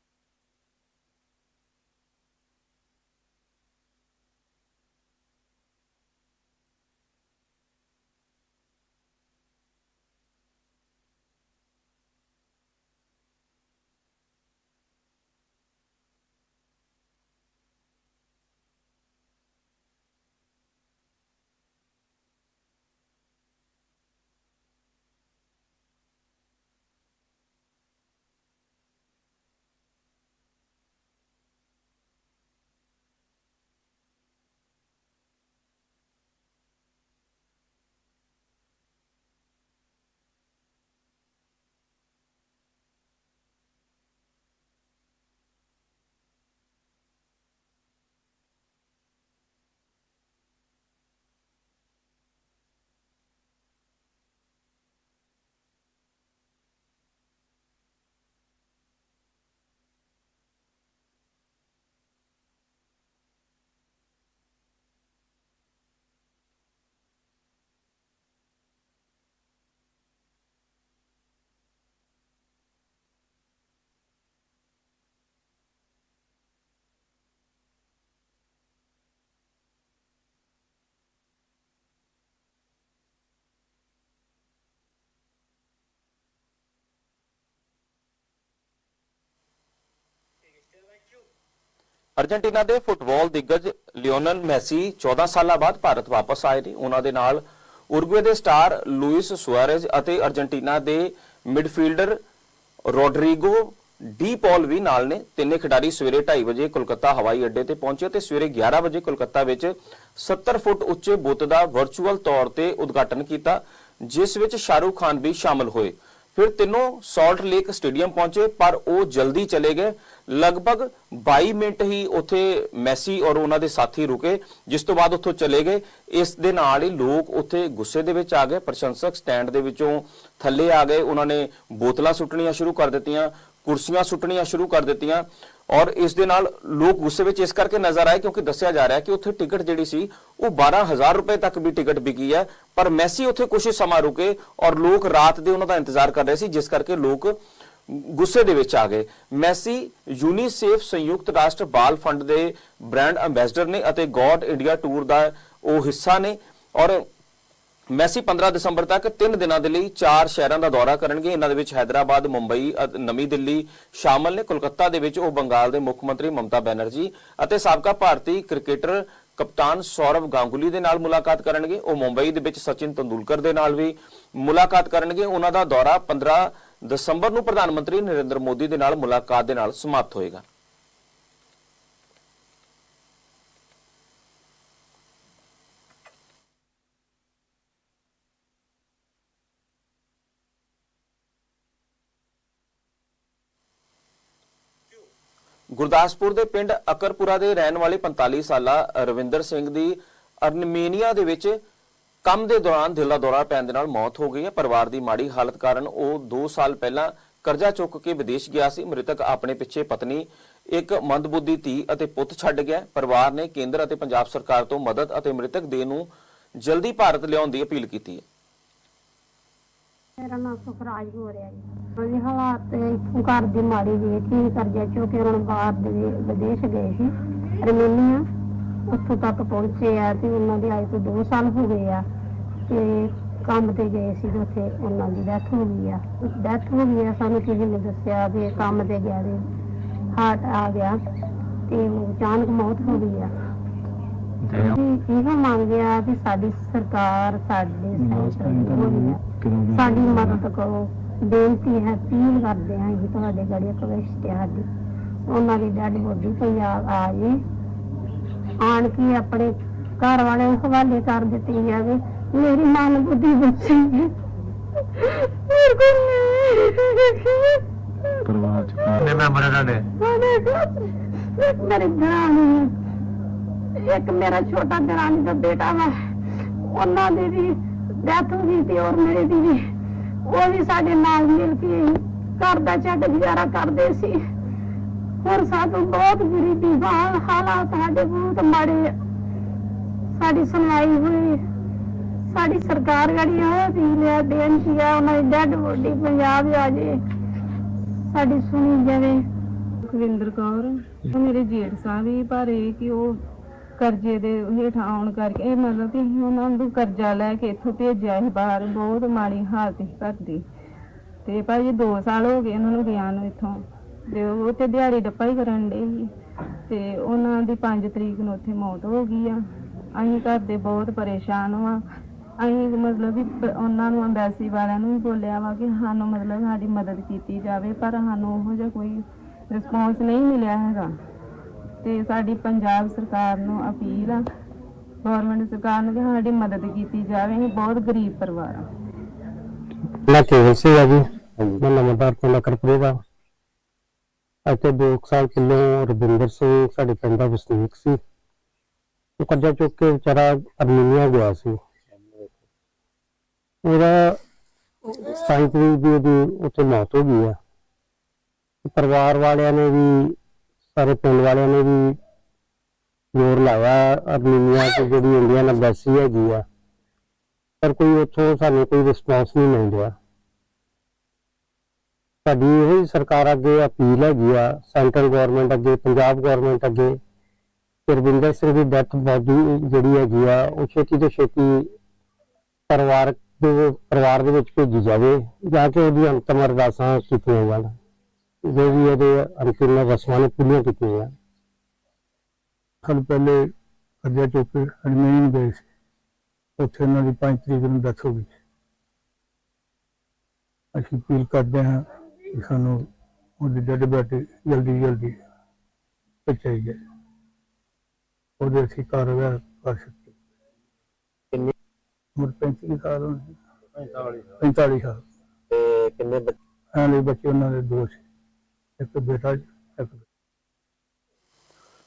ਅਰਜنٹੀਨਾ ਦੇ ਫੁੱਟਬਾਲ ਦਿੱਗਜ ਲਿਓਨਲ ਮੈਸੀ 14 ਸਾਲਾਂ ਬਾਅਦ ਭਾਰਤ ਵਾਪਸ ਆਏ ਨੇ। ਉਹਨਾਂ ਦੇ ਨਾਲ ਉਰਗਵੇ ਦੇ ਸਟਾਰ ਲੂਇਸ ਸੁਆਰੇਜ਼ ਅਤੇ ਅਰਜنٹੀਨਾ ਦੇ ਮਿਡਫੀਲਡਰ ਰੋਡਰੀਗੋ ਡੀ ਪੌਲ ਵੀ ਨਾਲ ਨੇ। ਤਿੰਨੇ ਖਿਡਾਰੀ ਸਵੇਰੇ 2:30 ਵਜੇ ਕੋਲਕਾਤਾ ਹਵਾਈ ਅੱਡੇ ਤੇ ਪਹੁੰਚੇ ਤੇ ਸਵੇਰੇ 11 ਵਜੇ ਕੋਲਕਾਤਾ ਵਿੱਚ 70 ਫੁੱਟ ਉੱਚੇ ਬੁੱਤ ਦਾ ਵਰਚੁਅਲ ਤੌਰ ਤੇ ਉਦਘਾਟਨ ਕੀਤਾ, ਜਿਸ ਵਿੱਚ ਸ਼ਾਹਰੂਖ ਖਾਨ ਵੀ ਸ਼ਾਮਲ ਹੋਏ। ਫਿਰ ਤਿੰਨੋਂ ਸਾਲਟ ਲੇਕ ਸਟੇਡੀਅਮ ਪਹੁੰਚੇ, ਪਰ ਉਹ ਜਲਦੀ ਚਲੇ ਗਏ ਲਗਭਗ 22 ਮਿੰਟ ਹੀ ਉੱਥੇ ਮੈਸੀ ਔਰ ਉਹਨਾਂ ਦੇ ਸਾਥੀ ਰੁਕੇ, ਜਿਸ ਤੋਂ ਬਾਅਦ ਉੱਥੋਂ ਚਲੇ ਗਏ। ਇਸ ਦੇ ਨਾਲ ਹੀ ਲੋਕ ਉੱਥੇ ਗੁੱਸੇ ਦੇ ਵਿੱਚ ਆ ਗਏ, ਪ੍ਰਸ਼ੰਸਕ ਸਟੈਂਡ ਦੇ ਵਿੱਚੋਂ ਥੱਲੇ ਆ ਗਏ। ਉਹਨਾਂ ਨੇ ਬੋਤਲਾਂ ਸੁੱਟਣੀਆਂ ਸ਼ੁਰੂ ਕਰ ਦਿੱਤੀਆਂ, ਕੁਰਸੀਆਂ ਸੁੱਟਣੀਆਂ ਸ਼ੁਰੂ ਕਰ ਦਿੱਤੀਆਂ ਔਰ ਇਸ ਦੇ ਨਾਲ ਲੋਕ ਗੁੱਸੇ ਵਿੱਚ ਇਸ ਕਰਕੇ ਨਜ਼ਰ ਆਏ ਕਿਉਂਕਿ ਦੱਸਿਆ ਜਾ ਰਿਹਾ ਕਿ ਉੱਥੇ ਟਿਕਟ ਜਿਹੜੀ ਸੀ, ਉਹ 12000 ਰੁਪਏ ਤੱਕ ਵੀ ਟਿਕਟ ਵਿਕੀ ਹੈ। ਪਰ ਮੈਸੀ ਉੱਥੇ ਕੁਝ ਸਮਾਂ ਰੁਕੇ ਔਰ ਲੋਕ ਰਾਤ ਦੇ ਉਹਨਾਂ ਦਾ ਇੰਤਜ਼ਾਰ ਕਰ ਰਹੇ ਸੀ, ਜਿਸ ਕਰਕੇ ਲੋਕ ਗੁੱਸੇ ਦੇ ਵਿੱਚ ਆ ਗਏ। ਮੈਸੀ ਯੂਨੀਸੇਫ ਸੰਯੁਕਤ ਰਾਸ਼ਟਰ ਬਾਲ ਫੰਡ ਦੇ ਬ੍ਰਾਂਡ ਐਂਬੈਸਡਰ ਨੇ ਅਤੇ ਗੋਡ ਇੰਡੀਆ ਟੂਰ ਦਾ ਉਹ ਹਿੱਸਾ ਨੇ ਔਰ ਮੈਸੀ 15 ਦਸੰਬਰ ਤੱਕ 3 ਦਿਨਾਂ ਦੇ ਲਈ ਚਾਰ ਸ਼ਹਿਰਾਂ ਦਾ ਦੌਰਾ ਕਰਨਗੇ। ਇਹਨਾਂ ਦੇ ਵਿੱਚ ਹੈਦਰਾਬਾਦ, ਮੁੰਬਈ ਨਵੀਂ ਦਿੱਲੀ ਸ਼ਾਮਲ ਨੇ। ਕੋਲਕਾਤਾ ਦੇ ਵਿੱਚ ਉਹ ਬੰਗਾਲ ਦੇ ਮੁੱਖ ਮੰਤਰੀ ਮਮਤਾ ਬੈਨਰਜੀ ਅਤੇ ਸਾਬਕਾ ਭਾਰਤੀ ਕ੍ਰਿਕਟਰ ਕਪਤਾਨ ਸੌਰਵ ਗਾਂਗੁਲੀ ਦੇ ਨਾਲ ਮੁਲਾਕਾਤ ਕਰਨਗੇ। ਉਹ ਮੁੰਬਈ ਦੇ ਵਿੱਚ ਸਚਿਨ ਤੰਦੂਲਕਰ ਦੇ ਨਾਲ ਵੀ ਮੁਲਾਕਾਤ ਕਰਨਗੇ। ਉਹਨਾਂ ਦਾ ਦੌਰਾ 15 ਦਸੰਬਰ ਨੂੰ ਪ੍ਰਧਾਨ ਮੰਤਰੀ ਨਰਿੰਦਰ ਮੋਦੀ ਦੇ ਨਾਲ ਮੁਲਾਕਾਤ ਦੇ ਨਾਲ ਸਮਾਪਤ ਹੋਏਗਾ। ਗੁਰਦਾਸਪੁਰ ਦੇ ਪਿੰਡ ਅਕਰਪੁਰਾ ਦੇ ਰਹਿਣ ਵਾਲੇ 45 ਸਾਲਾ ਰਵਿੰਦਰ ਸਿੰਘ ਦੀ ਅਰਮੇਨੀਆ ਦੇ ਵਿੱਚ ਕੰਮ ਦੇ ਦੌਰਾਨ ਦਿਲ ਦਾ ਦੌਰਾ ਪੈਣ ਦੇ ਨਾਲ ਮੌਤ ਹੋ ਗਈ ਹੈ। ਪਰਿਵਾਰ ਦੀ ਮਾੜੀ ਹਾਲਤ ਕਾਰਨ ਉਹ 2 ਸਾਲ ਪਹਿਲਾਂ ਕਰਜ਼ਾ ਚੁੱਕ ਕੇ ਵਿਦੇਸ਼ ਗਿਆ ਸੀ। ਮ੍ਰਿਤਕ ਆਪਣੇ ਪਿੱਛੇ ਪਤਨੀ, ਇੱਕ ਮੰਦਬੁੱਧੀ ਧੀ ਅਤੇ ਪੁੱਤ ਛੱਡ ਗਿਆ। ਪਰਿਵਾਰ ਨੇ ਕੇਂਦਰ ਅਤੇ ਪੰਜਾਬ ਸਰਕਾਰ ਤੋਂ ਮਦਦ ਅਤੇ ਮ੍ਰਿਤਕ ਦੇਹ ਨੂੰ ਜਲਦੀ ਭਾਰਤ ਲਿਆਉਣ ਦੀ ਅਪੀਲ ਕੀਤੀ ਹੈ। ਮੇਰਾ ਨਾਮ ਸੁਖਰਾਜ ਹੋ ਰਿਹਾ ਜੀ। ਹਾਂਜੀ, ਹਾਲਾਤ ਤੇ ਘਰ ਦੀ ਮਾੜੀ ਜੀ ਕੀ ਕਰਜ਼ਾ ਚੁੱਕ ਹੁਣ ਬਾਹਰ ਦੇ ਵਿਦੇਸ਼ ਗਏ ਸੀ। ਅਰਮੇਨੀਆ ਉੱਥੋਂ ਤੱਕ ਪਹੁੰਚੇ ਆ ਤੇ ਉਹਨਾਂ ਦੇ ਆਏ ਤੋਂ 2 ਸਾਲ ਹੋ ਗਏ ਆ। ਤੇ ਕੰਮ ਤੇ ਗਏ ਸੀ ਤੇ ਉੱਥੇ ਉਹਨਾਂ ਦੀ ਡੈਥ ਹੋ ਗਈ ਆ। ਡੈਥ ਹੋ ਗਈ ਆ ਸਾਨੂੰ ਕਿਸੇ ਨੇ ਦੱਸਿਆ ਵੀ ਇਹ ਕੰਮ ਤੇ ਗਿਆ ਤੇ ਹਾਰਟ ਆ ਗਿਆ ਤੇ ਉਹ ਅਚਾਨਕ ਮੌਤ ਹੋ ਗਈ ਆ। ਅਸੀਂ ਇਹੋ ਮੰਗਿਆ ਕਿ ਸਾਡੀ ਸਰਕਾਰ ਸਾਡੇ ਆ। ਸਾਡੀ ਮਦਦ ਕਰੋ। ਬੇਨਤੀ ਹੈ ਅਪੀਲ ਕਰਦੇ ਹਾਂ ਜੀ ਤੁਹਾਡੇ ਗੜੀ ਕਵਿਸ਼ਟ ਸਾਡੀ ਉਹਨਾਂ ਦੀ ਡੈਡ ਬੋਡੀ ਪੰਜਾਬ ਆ ਜੇ। ਆਣ ਕੇ ਆਪਣੇ ਘਰ ਵਾਲਿਆਂ ਨੂੰ ਹਵਾਲੇ ਕਰ ਦਿੱਤੀ ਜਾਵੇ। ਮੇਰੀ ਨਹੀਂ ਪਰਿਵਾਰ ਚ ਕਿੰਨੇ ਮੈਂਬਰ ਆ ਤੁਹਾਡੇ? ਮੇਰੇ ਕੋਲ ਮੇਰੇ ਦਰਾਣੀ ਇੱਕ ਮੇਰਾ ਛੋਟਾ ਦਰਾਣੀ ਦਾ ਬੇਟਾ ਵਾ। ਉਹਨਾਂ ਦੀ ਵੀ ਡੈਥ ਹੋ ਗਈ ਤੇ ਔਰ ਮੇਰੇ ਦੀ ਵੀ। ਉਹ ਵੀ ਸਾਡੇ ਨਾਲ ਮਿਲ ਕੇ ਘਰ ਦਾ ਛੱਡ ਗੁਜ਼ਾਰਾ ਕਰਦੇ ਸੀ। ਹੋਰ ਸਾਨੂੰ ਬਹੁਤ ਗਰੀਬੀ ਹਾਲ ਹਾਲਾਤ ਸਾਡੇ ਬਹੁਤ ਮਾੜੇ। ਸਾਡੀ ਸੁਣਵਾਈ ਹੋਈ। ਸਾਡੀ ਸਰਕਾਰ ਗੜੀ ਉਹ ਵੀ ਲਿਆ ਬੇਨਤੀ ਆ, ਉਹਨਾਂ ਦੀ ਡੈਡ ਬੋਡੀ ਪੰਜਾਬ ਆ ਜੇ। ਸਾਡੀ ਸੁਣੀ ਜਾਵੇ। ਸੁਖਵਿੰਦਰ ਕੌਰ, ਉਹ ਮੇਰੇ ਜੇਠ ਸਾਹਿਬ ਹੀ, ਪਰ ਇਹ ਕਿ ਉਹ ਕਰਜ਼ੇ ਦੇ ਹੇਠਾਂ ਆਉਣ ਕਰਕੇ, ਇਹ ਮਤਲਬ ਕਿ ਅਸੀਂ ਉਹਨਾਂ ਨੂੰ ਕਰਜ਼ਾ ਲੈ ਕੇ ਇੱਥੋਂ ਭੇਜਿਆ ਸੀ ਬਾਹਰ, ਬਹੁਤ ਮਾੜੀ ਹਾਲਤ ਸੀ ਘਰ ਦੀ। ਤੇ ਭਾਜੀ 2 ਸਾਲ ਹੋ ਗਏ ਉਹਨਾਂ ਨੂੰ ਗਿਆ ਨੂੰ ਇੱਥੋਂ। ਤੇ ਉਹ ਤੇ ਦਿਹਾੜੀ ਡੱਪਾ ਹੀ ਕਰਨ ਦੇ ਸੀ। ਤੇ ਉਹਨਾਂ ਦੀ 5 ਤਰੀਕ ਨੂੰ ਉੱਥੇ ਮੌਤ ਹੋ ਗਈ ਆ। ਅਸੀਂ ਘਰ ਦੇ ਬਹੁਤ ਪਰੇਸ਼ਾਨ ਹਾਂ ਅਸੀਂ ਮਤਲਬ ਵੀ ਪ- ਉਹਨਾਂ ਨੂੰ ਅੰਬੈਸੀ ਵਾਲਿਆਂ ਨੂੰ ਵੀ ਬੋਲਿਆ ਵਾ ਕਿ ਸਾਨੂੰ ਮਤਲਬ ਸਾਡੀ ਮਦਦ ਕੀਤੀ ਜਾਵੇ, ਪਰ ਸਾਨੂੰ ਉਹੋ ਜਿਹਾ ਕੋਈ ਰਿਸਪੌਂਸ ਨਹੀਂ ਮਿਲਿਆ ਹੈਗਾ। ਤੇ ਸਾਡੀ ਪੰਜਾਬ ਸਰਕਾਰ ਨੂੰ ਅਪੀਲ ਆ ਗਵਰਨਮੈਂਟ ਸਰਕਾਰ ਨੂੰ ਕਿ ਸਾਡੀ ਮਦਦ ਕੀਤੀ ਜਾਵੇ, ਅਸੀਂ ਬਹੁਤ ਗਰੀਬ ਪਰਿਵਾਰ ਆ। ਮੈਂ ਕੇਵਲ ਸਿੰਘ ਆ ਜੀ, ਮੈਂ ਨਵਾਂਦਾਰ ਪਿੰਡ ਕਰਪਰੇ ਦਾ। ਇੱਥੇ ਦੋ ਸਾਲ ਕਿੱਲੋਂ ਰਵਿੰਦਰ ਸਿੰਘ ਸਾਡੇ ਪਿੰਡ ਦਾ ਵਸਨੀਕ ਸੀ। ਉਹ ਕਰਜ਼ਾ ਚੁੱਕ ਕੇ ਵਿਚਾਰਾ ਅਰਮੀਨੀਆ ਗਿਆ ਸੀ। ਉਹਦਾ 27 ਤਰੀਕ ਦੀ ਉਹਦੀ ਉੱਥੇ ਮੌਤ ਹੋ ਗਈ ਆ। ਪਰਿਵਾਰ ਵਾਲਿਆਂ ਨੇ ਵੀ, ਸਾਰੇ ਪਿੰਡ ਵਾਲਿਆਂ ਨੇ ਵੀ ਜ਼ੋਰ ਲਾਇਆ। ਅਰਮੀਨੀਆ ਤੇ ਜਿਹੜੀ ਇੰਡੀਅਨ ਐਮਬੈਸੀ ਹੈਗੀ ਆ। ਪਰ ਕੋਈ ਉੱਥੋਂ ਸਾਨੂੰ ਕੋਈ ਰਿਸਪੌਂਸ ਨਹੀਂ ਮਿਲ ਰਿਹਾ। ਸਾਡੀ ਇਹ ਸਰਕਾਰ ਅੱਗੇ ਅਪੀਲ ਹੈਗੀ ਆ, ਸੈਂਟਰਲ ਗਵਰਨਮੈਂਟ ਅੱਗੇ, ਪੰਜਾਬ ਗਵਰਨਮੈਂਟ ਅੱਗੇ ਰਵਿੰਦਰ ਸਿੰਘ ਦੀ ਡੈਥ ਬੋਡੀ ਜਿਹੜੀ ਹੈਗੀ ਆ, ਉਹ ਛੇਤੀ ਤੋਂ ਛੇਤੀ ਪਰਿਵਾਰਕ ਦੇ ਪਰਿਵਾਰ ਦੇ ਵਿੱਚ ਭੇਜੀ ਜਾਵੇ ਜਾਂ ਕਿ ਉਹਦੀ ਅੰਤਮ ਅਰਦਾਸਾਂ ਕੀਤੀਆਂ ਜਾਣ। ਜੋ ਵੀ ਉਹਦੇ ਅੰਤਿਮ ਰਸਮਾਂ ਨੇ ਪੂਰੀਆਂ ਕੀਤੀਆਂ ਜਾਣ। ਸਾਲ ਪਹਿਲੇ ਕਰਜ਼ਾ ਚੁੱਕ ਕੇ ਗਏ ਸੀ। ਉੱਥੇ ਉਹਨਾਂ ਦੀ 5 ਤਰੀਕ ਨੂੰ ਡੈਥ ਹੋ ਗਈ। ਅਸੀਂ ਅਪੀਲ ਕਰਦੇ ਹਾਂ ਕਿ ਸਾਨੂੰ ਉਹਦੀ ਡੈਡ ਬੈਡੀ ਜਲਦੀ ਜਲਦੀ ਪਹੁੰਚਾਈ ਜਾਏ। ਉਹਦੇ ਅਸੀਂ ਕਾਰਵਾਈ ਕਰ ਸਕੀਏ। ਉਮਰ 35 ਸਾਲ ਹੋਣੀ। 45 45 ਸਾਲ। ਤੇ ਕਿੰਨੇ ਬੱਚੇ ਲਈ ਬੱਚੇ ਉਹਨਾਂ ਦੇ ਦੋ ਸੀ। ਇੱਕ ਬੇਟਾ ਇੱਕ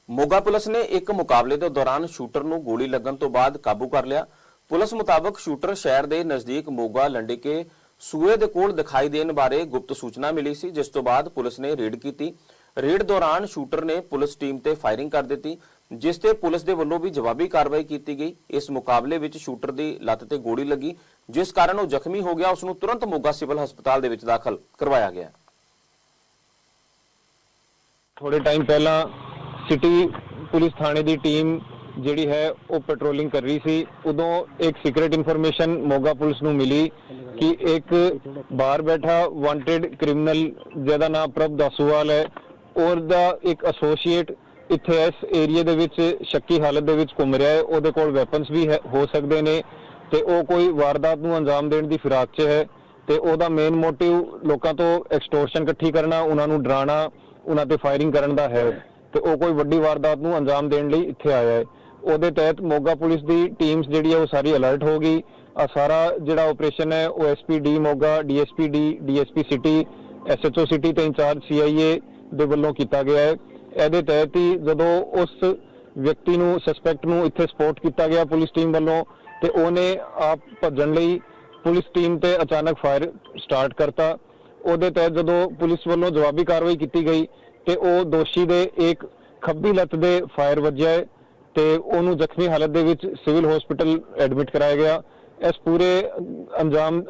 ਮੋਗਾ ਪੁਲਿਸ ਨੇ ਇੱਕ ਮੁਕਾਬਲੇ ਦੇ ਦੌਰਾਨ ਸ਼ੂਟਰ ਨੂੰ ਗੋਲੀ ਲੱਗਣ ਤੋਂ ਬਾਅਦ ਕਾਬੂ ਕਰ ਲਿਆ। ਪੁਲਿਸ ਮੁਤਾਬਕ ਸ਼ੂਟਰ ਸ਼ਹਿਰ ਦੇ ਨਜ਼ਦੀਕ ਮੋਗਾ ਲੰਡੇਕੇ ਸੂਏ ਦੇ ਕੋਲ ਦਿਖਾਈ ਦੇਣ ਬਾਰੇ ਗੁਪਤ ਸੂਚਨਾ ਮਿਲੀ ਸੀ ਜਿਸ ਤੋਂ ਬਾਅਦ ਪੁਲਿਸ ਨੇ ਰੇਡ ਕੀਤੀ। ਰੇਡ ਦੌਰਾਨ ਸ਼ੂਟਰ ਨੇ ਪੁਲਿਸ ਟੀਮ ਤੇ ਫਾਇਰਿੰਗ ਕਰ ਦਿੱਤੀ। ਜਿਸ ਤੇ ਪੁਲਿਸ ਦੇ ਵੱਲੋਂ ਵੀ ਜਵਾਬੀ ਕਾਰਵਾਈ ਕੀਤੀ ਗਈ। ਇਸ ਮੁਕਾਬਲੇ ਵਿੱਚ ਸ਼ੂਟਰ ਦੀ ਲੱਤ ਤੇ ਗੋਲੀ ਲੱਗੀ, ਜਿਸ ਕਾਰਨ ਉਹ ਜ਼ਖਮੀ ਹੋ ਗਿਆ। ਉਸ ਨੂੰ ਤੁਰੰਤ ਮੋਗਾ ਸਿਵਲ ਹਸਪਤਾਲ ਦੇ ਵਿੱਚ ਦਾਖਲ ਕਰਵਾਇਆ ਗਿਆ। ਥੋੜੇ ਟਾਈਮ ਪਹਿਲਾਂ ਸਿਟੀ ਪੁਲਿਸ ਥਾਣੇ ਦੀ ਟੀਮ ਜਿਹੜੀ ਹੈ, ਉਹ ਪੈਟਰੋਲਿੰਗ ਕਰ ਰਹੀ ਸੀ। ਉਦੋਂ ਇੱਕ ਸੀਕ੍ਰੀਟ ਇਨਫੋਰਮੇਸ਼ਨ ਮੋਗਾ ਪੁਲਿਸ ਨੂੰ ਮਿਲੀ ਕਿ ਇੱਕ ਬਾਹਰ ਬੈਠਾ ਵਾਂਟਡ ਕ੍ਰਿਮੀਨਲ ਜਿਹਦਾ ਨਾਮ ਪ੍ਰਭ ਦਾਸੂਵਾਲ ਹੈ ਔਰ ਦਾ ਇੱਕ ਐਸੋਸੀਏਟ ਇੱਥੇ ਇਸ ਏਰੀਆ ਦੇ ਵਿੱਚ ਸ਼ੱਕੀ ਹਾਲਤ ਦੇ ਵਿੱਚ ਘੁੰਮ ਰਿਹਾ ਹੈ। ਉਹਦੇ ਕੋਲ ਵੈਪਨਸ ਵੀ ਹੈ- ਹੋ ਸਕਦੇ ਨੇ ਤੇ ਉਹ ਕੋਈ ਵਾਰਦਾਤ ਨੂੰ ਅੰਜਾਮ ਦੇਣ ਦੀ ਫਿਰਾਕ 'ਚ ਹੈ ਤੇ ਉਹਦਾ ਮੇਨ ਮੋਟਿਵ ਲੋਕਾਂ ਤੋਂ ਐਕਸਟੋਰਸ਼ਨ ਇਕੱਠੀ ਕਰਨਾ, ਉਹਨਾਂ ਨੂੰ ਡਰਾਉਣਾ ਉਹਨਾਂ ਤੇ ਫਾਇਰਿੰਗ ਕਰਨ ਦਾ ਹੈ। ਤੇ ਉਹ ਕੋਈ ਵੱਡੀ ਵਾਰਦਾਤ ਨੂੰ ਅੰਜਾਮ ਦੇਣ ਲਈ ਇੱਥੇ ਆਇਆ ਹੈ। ਉਹਦੇ ਤਹਿਤ ਮੋਗਾ ਪੁਲਿਸ ਦੀ ਟੀਮਸ ਜਿਹੜੀ ਹੈ ਉਹ ਸਾਰੀ ਅਲਰਟ ਹੋ ਗਈ। ਆ ਸਾਰਾ ਜਿਹੜਾ ਆਪਰੇਸ਼ਨ ਹੈ, ਉਹ SP D Moga DSP D DSP city SHO city ਤੇ ਇੰਚਾਰਜ ਸੀਆਈਏ ਦੇ ਵੱਲੋਂ ਕੀਤਾ ਗਿਆ ਹੈ। ਇਹਦੇ ਤਹਿਤ ਹੀ ਜਦੋਂ ਉਸ ਵਿਅਕਤੀ ਨੂੰ ਸਸਪੈਕਟ ਨੂੰ ਇੱਥੇ ਸਪੋਰਟ ਕੀਤਾ ਗਿਆ ਪੁਲਿਸ ਟੀਮ ਵੱਲੋਂ ਤੇ ਉਹਨੇ ਆਪ ਭੱਜਣ ਲਈ ਪੁਲਿਸ ਟੀਮ ਤੇ ਅਚਾਨਕ ਫਾਇਰ ਸਟਾਰਟ ਕਰਤਾ। ਉਹਦੇ ਤਹਿਤ ਜਦੋਂ ਪੁਲਿਸ ਵੱਲੋਂ ਜਵਾਬੀ ਕਾਰਵਾਈ ਕੀਤੀ ਗਈ ਤੇ ਉਹ ਦੋਸ਼ੀ ਦੇ ਇੱਕ ਖੱਬੀ ਲੱਤ ਦੇ ਫਾਇਰ ਵੱਜਿਆ ਹੈ ਤੇ ਉਹਨੂੰ ਜ਼ਖਮੀ ਹਾਲਤ ਦੇ ਵਿੱਚ ਸਿਵਲ ਹਸਪੀਟਲ ਐਡਮਿਟ ਕਰਾਇਆ ਗਿਆ। ਇਸ ਪੂਰੇ ਅੰਜਾਮ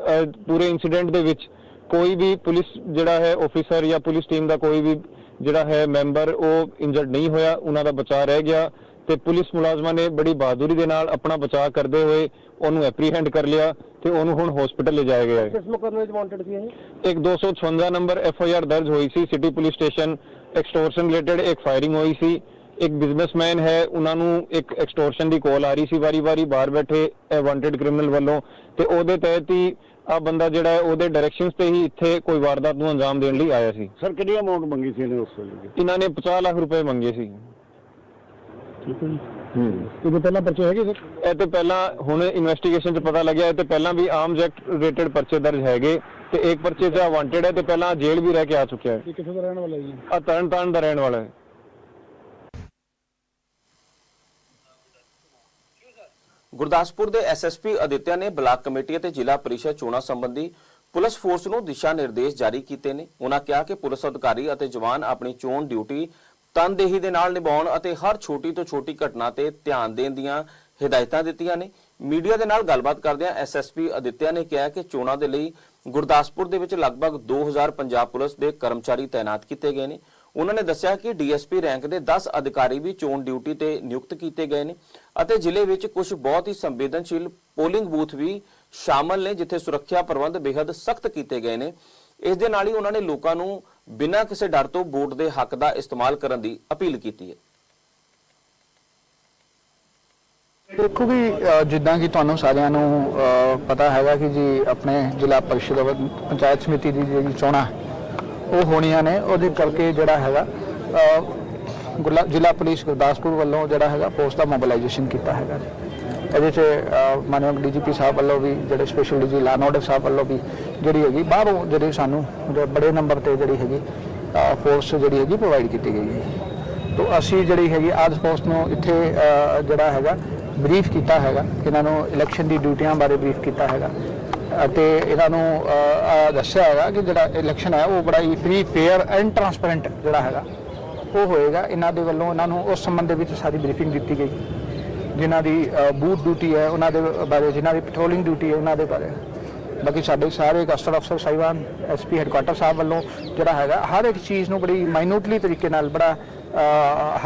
ਪੂਰੇ ਇਨਸੀਡੈਂਟ ਦੇ ਵਿੱਚ ਕੋਈ ਵੀ ਪੁਲਿਸ ਜਿਹੜਾ ਹੈ ਆਫੀਸਰ ਜਾਂ ਪੁਲਿਸ ਟੀਮ ਦਾ ਕੋਈ ਵੀ ਜਿਹੜਾ ਹੈ ਮੈਂਬਰ ਉਹ ਇੰਜਰਡ ਨਹੀਂ ਹੋਇਆ ਉਹਨਾਂ ਦਾ ਬਚਾਅ ਰਹਿ ਗਿਆ ਤੇ ਪੁਲਿਸ ਮੁਲਾਜ਼ਮਾਂ ਨੇ ਬੜੀ ਬਹਾਦੁਰੀ ਦੇ ਨਾਲ ਆਪਣਾ ਬਚਾਅ ਕਰਦੇ ਹੋਏ ਉਹਨੂੰ ਐਪਰੀਹੈਂਡ ਕਰ ਲਿਆ ਤੇ ਉਹਨੂੰ ਹੁਣ ਹਸਪੀਟਲ ਲਿਜਾਇਆ ਗਿਆ ਹੈ। ਕਿਸ ਮੁਕਦਮੇ ਵਿੱਚ ਵਾਂਟਡ ਸੀ ਇਹ? ਇੱਕ 256 ਨੰਬਰ ਐਫ ਆਈ ਆਰ ਦਰਜ ਹੋਈ ਸੀ city police station extortion related ਇੱਕ ਫਾਇਰਿੰਗ ਹੋਈ ਸੀ। ਇੱਕ ਬਿਜ਼ਨਸਮੈਨ ਹੈ ਉਹਨਾਂ ਨੂੰ ਇੱਕ ਐਕਸਟੋਰਸ਼ਨ ਦੀ ਕਾਲ ਆ ਰਹੀ ਸੀ ਵਾਰੀ-ਵਾਰੀ ਬਾਹਰ ਬੈਠੇ ਵਾਂਟਡ ਕ੍ਰਿਮੀਨਲ ਵੱਲੋਂ ਤੇ ਉਹਦੇ ਤਹਿਤ ਹੀ ਆ ਬੰਦਾ ਜਿਹੜਾ ਹੈ ਉਹਦੇ ਡਾਇਰੈਕਸ਼ਨਸ ਤੇ ਹੀ ਇੱਥੇ ਕੋਈ ਵਾਰਦਾਤ ਨੂੰ ਅੰਜਾਮ ਦੇਣ ਲਈ ਆਇਆ ਸੀ। ਸਰ ਕਿੰਨੀ ਅਮਾਉਂਟ ਮੰਗੀ ਸੀ ਇਹਨੇ ਉਸ ਵੇਲੇ? ਇਹਨਾਂ ਨੇ 50 ਲੱਖ ਰੁਪਏ ਮੰਗੇ ਸੀ। ਠੀਕ ਹੈ ਜੀ। ਹੂੰ। ਇਹਦੇ ਪਹਿਲਾਂ ਬੱਚੇ ਹੈਗੇ ਸਰ ਇਹ ਤੇ ਪਹਿਲਾਂ ਹੁਣ ਇਨਵੈਸਟੀਗੇਸ਼ਨ 'ਚ ਪਤਾ ਲੱਗਿਆ ਇਹ ਤੇ ਪਹਿਲਾਂ ਵੀ ਆਰਮਸ ਐਕਟ ਰਿਲੇਟਡ ਪਰਚੇ ਦਰਜ ਹੈਗੇ ਤੇ ਇੱਕ ਪਰਚੇ 'ਚ ਵਾਂਟਡ ਹੈ ਤੇ ਪਹਿਲਾਂ ਜੇਲ੍ਹ ਵੀ ਰਹਿ ਕੇ ਆ ਚੁੱਕਿਆ ਹੈ। ਇਹ ਕਿੱਥੇ ਦਾ ਰਹਿਣ ਵਾਲਾ ਜੀ? ਆ ਤਰਨ ਤਾਰਨ ਦਾ ਰਹਿਣ ਵਾਲਾ ਹੈ। ਗੁਰਦਾਸਪੁਰ ਦੇ ਐਸਐਸਪੀ ਅਦਿੱਤਿਆ ਨੇ ਬਲਾਕ ਕਮੇਟੀ ਅਤੇ ਜ਼ਿਲ੍ਹਾ ਪਰਿਸ਼ਦ ਚੋਣਾਂ ਸੰਬੰਧੀ ਪੁਲਿਸ ਫੋਰਸ ਨੂੰ ਦਿਸ਼ਾ ਨਿਰਦੇਸ਼ ਜਾਰੀ ਕੀਤੇ ਨੇ। ਉਹਨਾਂ ਕਿਹਾ ਕਿ ਪੁਲਿਸ ਅਧਿਕਾਰੀ ਅਤੇ ਜਵਾਨ ਆਪਣੀ ਚੋਣ ਡਿਊਟੀ ਤਨਦੇਹੀ ਦੇ ਨਾਲ ਨਿਭਾਉਣ ਅਤੇ ਹਰ ਛੋਟੀ ਤੋਂ ਛੋਟੀ ਘਟਨਾ ਤੇ ਧਿਆਨ ਦੇਣ ਦੀਆਂ ਹਦਾਇਤਾਂ ਦਿੱਤੀਆਂ ਨੇ। ਮੀਡੀਆ ਦੇ ਨਾਲ ਗੱਲਬਾਤ ਕਰਦਿਆਂ ਐਸਐਸਪੀ ਅਦਿੱਤਿਆ ਨੇ ਕਿਹਾ ਕਿ ਚੋਣਾਂ ਦੇ ਲਈ ਗੁਰਦਾਸਪੁਰ ਦੇ ਵਿੱਚ ਲਗਭਗ 2000 ਪੰਜਾਬ ਪੁਲਿਸ ਦੇ ਕਰਮਚਾਰੀ ਤਾਇਨਾਤ ਕੀਤੇ ਗਏ ਨੇ। ਉਹਨਾਂ ਨੇ ਦੱਸਿਆ ਕਿ ਡੀਐਸਪੀ ਰੈਂਕ ਦੇ 10 ਅਧਿਕਾਰੀ ਵੀ ਚੋਣ ਡਿਊਟੀ ਤੇ ਨਿਯੁਕਤ ਕੀਤੇ ਗਏ ਨੇ। ਅਤੇ ਜ਼ਿਲ੍ਹੇ ਵਿੱਚ ਕੁਝ ਬਹੁਤ ਹੀ ਸੰਵੇਦਨਸ਼ੀਲ ਪੋਲਿੰਗ ਬੂਥ ਵੀ ਸ਼ਾਮਲ ਨੇ, ਜਿੱਥੇ ਸੁਰੱਖਿਆ ਪ੍ਰਬੰਧ ਬੇहद ਸਖਤ ਕੀਤੇ ਗਏ ਨੇ। ਇਸ ਦੇ ਨਾਲ ਹੀ ਉਹਨਾਂ ਨੇ ਲੋਕਾਂ ਨੂੰ ਬਿਨਾਂ ਕਿਸੇ ਡਰ ਤੋਂ ਵੋਟ ਦੇ ਹੱਕ ਦਾ ਇਸਤੇਮਾਲ ਕਰਨ ਦੀ ਅਪੀਲ ਕੀਤੀ ਹੈ। ਦੇਖੋ ਵੀ ਜਿੱਦਾਂ ਕਿ ਤੁਹਾਨੂੰ ਸਾਰਿਆਂ ਨੂੰ ਪਤਾ ਹੈਗਾ ਕਿ ਜੀ ਆਪਣੇ ਜ਼ਿਲ੍ਹਾ ਪਰਿਸ਼ਦ ਪੰਚਾਇਤ ਸਮਿਤੀ ਦੀ ਜਿਹੜੀ ਚੋਣਾਂ ਉਹ ਹੋਣੀਆਂ ਨੇ, ਉਹਦੇ ਕਰਕੇ ਜਿਹੜਾ ਹੈਗਾ ਗੁਰਲਾ- ਜ਼ਿਲ੍ਹਾ ਪੁਲਿਸ ਗੁਰਦਾਸਪੁਰ ਵੱਲੋਂ ਜਿਹੜਾ ਹੈਗਾ ਫੋਰਸ ਦਾ ਮੋਬਿਲਾਈਜੇਸ਼ਨ ਕੀਤਾ ਹੈਗਾ ਜੀ। ਇਹਦੇ 'ਚ ਅ, ਮਾਨਯੋਗ ਡੀਜੀਪੀ ਸਾਹਿਬ ਵੱਲੋਂ ਵੀ ਜਿਹੜੇ special DG law and order ਸਾਹਿਬ ਵੱਲੋਂ ਵੀ ਜਿਹੜੀ ਹੈਗੀ ਬਾਹਰੋਂ ਜਿਹੜੀ ਸਾਨੂੰ ਜਿਹੜੇ ਬੜੇ ਨੰਬਰ ਤੇ ਜਿਹੜੀ ਹੈਗੀ ਫੋਰਸ ਜਿਹੜੀ ਹੈਗੀ ਪ੍ਰੋਵਾਈਡ ਕੀਤੀ ਗਈ ਹੈ। ਤੋ ਅਸੀਂ ਜਿਹੜੀ ਹੈਗੀ ਆਜ ਪੋਸਟ ਨੂੰ ਇੱਥੇ ਅ, ਜਿਹੜਾ ਹੈਗਾ ਬਰੀਫ ਕੀਤਾ ਹੈਗਾ। ਇਹਨਾਂ ਨੂੰ ਇਲੈਕਸ਼ਨ ਦੀ ਡਿਊਟੀਆਂ ਬਾਰੇ ਬਰੀਫ ਕੀਤਾ ਹੈਗਾ। ਅਤੇ ਇਹਨਾਂ ਨੂੰ ਅ, ਅ, ਦੱਸਿਆ ਹੈਗਾ ਕਿ ਜਿਹੜਾ ਇਲੈਕਸ਼ਨ ਹੈ ਉਹ ਬੜਾ ਹੀ ਫ੍ਰੀ ਫੇਅਰ ਐਂਡ ਟਰਾਂਸਪੇਰੈਂਟ ਜਿਹੜਾ ਹੈਗਾ ਉਹ ਹੋਏਗਾ, ਇਹਨਾਂ ਦੇ ਵੱਲੋਂ ਇਹਨਾਂ ਨੂੰ ਉਸ ਸੰਬੰਧ ਦੇ ਵਿੱਚ ਸਾਰੀ ਬਰੀਫਿੰਗ ਦਿੱਤੀ ਗਈ, ਜਿਨ੍ਹਾਂ ਦੀ ਬੂਥ ਡਿਊਟੀ ਹੈ, ਉਹਨਾਂ ਦੇ ਬਾਰੇ, ਜਿਨ੍ਹਾਂ ਦੀ ਪੈਟਰੋਲਿੰਗ ਡਿਊਟੀ ਹੈ, ਉਹਨਾਂ ਦੇ ਬਾਰੇ। ਬਾਕੀ ਸਾਡੇ ਸਾਰੇ ਕਸਟਰ ਅਫਸਰ ਸਾਹਿਬਾਨ ਐਸਪੀ ਹੈਡਕੁਆਟਰ ਸਾਹਿਬ ਵੱਲੋਂ ਜਿਹੜਾ ਹੈਗਾ, ਹਰ ਇੱਕ ਚੀਜ਼ ਨੂੰ ਬੜੀ ਮਾਈਨਿਊਟਲੀ ਤਰੀਕੇ ਨਾਲ ਬੜਾ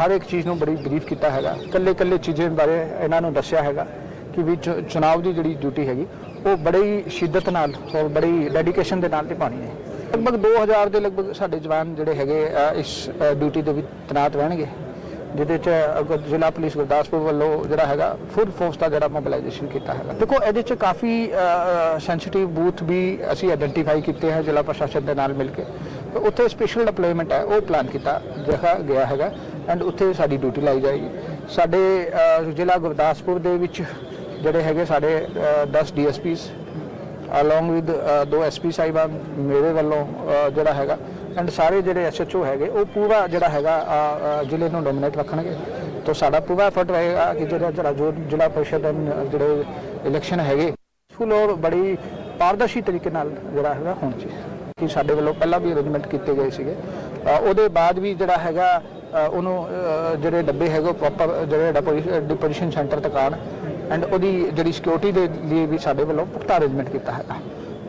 ਹਰ ਇੱਕ ਚੀਜ਼ ਨੂੰ ਬੜੀ ਬਰੀਫ ਕੀਤਾ ਹੈਗਾ। ਕੱਲੇ ਕੱਲੇ ਚੀਜ਼ਾਂ ਬਾਰੇ ਇਹਨਾਂ ਨੂੰ ਦੱਸਿਆ ਹੈਗਾ ਕਿ ਵੀ ਚੁਣਾਵ ਦੀ ਜਿਹੜੀ ਡਿਊਟੀ ਹੈਗੀ, ਉਹ ਬੜੀ ਸ਼ਿੱਦਤ ਨਾਲ, ਔਰ ਬੜੀ ਡੈਡੀਕੇਸ਼ਨ ਦੇ ਨਾਲ ਨਿਭਾਉਣੀ ਹੈ। ਲਗਭਗ 2000 ਦੇ ਲਗਭਗ ਸਾਡੇ ਜਵਾਨ ਜਿਹੜੇ ਹੈਗੇ ਇਸ ਡਿਊਟੀ ਦੇ ਵਿੱਚ ਤੈਨਾਤ ਰਹਿਣਗੇ ਜਿਹਦੇ ਚ ਅਗਰ ਜ਼ਿਲ੍ਹਾ ਪੁਲਿਸ ਗੁਰਦਾਸਪੁਰ ਵੱਲੋਂ ਜਿਹੜਾ ਹੈਗਾ ਫੁੱਲ ਫੋਰਸ ਦਾ ਜਿਹੜਾ ਮੋਬਿਲਾਈਜੇਸ਼ਨ ਕੀਤਾ ਹੈਗਾ। ਦੇਖੋ ਇਹਦੇ ਚ ਕਾਫੀ ਸੈਂਸਿਟਿਵ ਬੂਥ ਵੀ ਅਸੀਂ ਆਇਡੈਂਟੀਫਾਈ ਕੀਤੇ ਹੈ ਜ਼ਿਲ੍ਹਾ ਪ੍ਰਸ਼ਾਸਨ ਦੇ ਨਾਲ ਮਿਲ ਕੇ। ਤੇ ਉੱਥੇ ਸਪੈਸ਼ਲ ਡਿਪਲੋਇਮੈਂਟ ਹੈ ਉਹ ਪਲਾਨ ਕੀਤਾ ਜਿਹੜਾ ਗਿਆ ਹੈਗਾ ਐਂਡ ਉੱਥੇ ਸਾਡੀ ਡਿਊਟੀ ਲਾਈ ਜਾਏਗੀ। ਸਾਡੇ ਜ਼ਿਲ੍ਹਾ ਗੁਰਦਾਸਪੁਰ ਦੇ ਵਿੱਚ ਜਿਹੜੇ ਹੈਗੇ ਸਾਡੇ ਅਹ, 10 ਡੀਐਸਪੀਸ ਅਲੋਂਗ ਵਿਦ uh, ਦੋ ਐਸਪੀ ਸਾਹਿਬਾਨ ਮੇਰੇ ਵੱਲੋਂ ਜਿਹੜਾ ਹੈਗਾ ਐਂਡ ਸਾਰੇ ਜਿਹੜੇ ਐਸਐਚਓ ਹੈਗੇ, ਉਹ ਪੂਰਾ ਜਿਹੜਾ ਹੈਗਾ ਜ਼ਿਲ੍ਹੇ ਨੂੰ ਡੋਮੀਨੇਟ ਰੱਖਣਗੇ। ਤਾਂ ਸਾਡਾ ਪੂਰਾ ਐਫਰਟ ਰਹੇਗਾ ਕਿ ਜਿਹੜਾ ਜਿਹੜਾ, ਜੋ ਜ਼ਿਲ੍ਹਾ ਪਰਿਸ਼ਦ and ਜਿਹੜੇ ਇਲੈਕਸ਼ਨ ਹੈਗੇ ਫੁੱਲ ਔਰ ਬੜੀ ਪਾਰਦਰਸ਼ੀ ਤਰੀਕੇ ਨਾਲ ਜਿਹੜਾ ਹੈਗਾ ਹੋਣਾ ਚਾਹੀਦਾ। ਕਿ ਸਾਡੇ ਵੱਲੋਂ ਪਹਿਲਾਂ ਵੀ ਅਰੇਂਜਮੈਂਟ ਕੀਤੇ ਗਏ ਸੀਗੇ। ਉਹਦੇ ਬਾਅਦ ਵੀ ਜਿਹੜਾ ਹੈਗਾ ਉਹਨੂੰ ਜਿਹੜੇ ਡੱਬੇ ਹੈਗੇ ਪ੍ਰੋਪਰ ਜਿਹੜੇ ਡਿਪੋਜੀਸ਼ਨ ਸੈਂਟਰ ਤੱਕ ਆਉਣ। ਐਂਡ ਉਹਦੀ ਜਿਹੜੀ ਸਿਕਿਉਰਿਟੀ ਦੇ ਲਈ ਵੀ ਸਾਡੇ ਵੱਲੋਂ ਪੁਖਤਾ ਅਰੇਂਜਮੈਂਟ ਕੀਤਾ ਹੈਗਾ।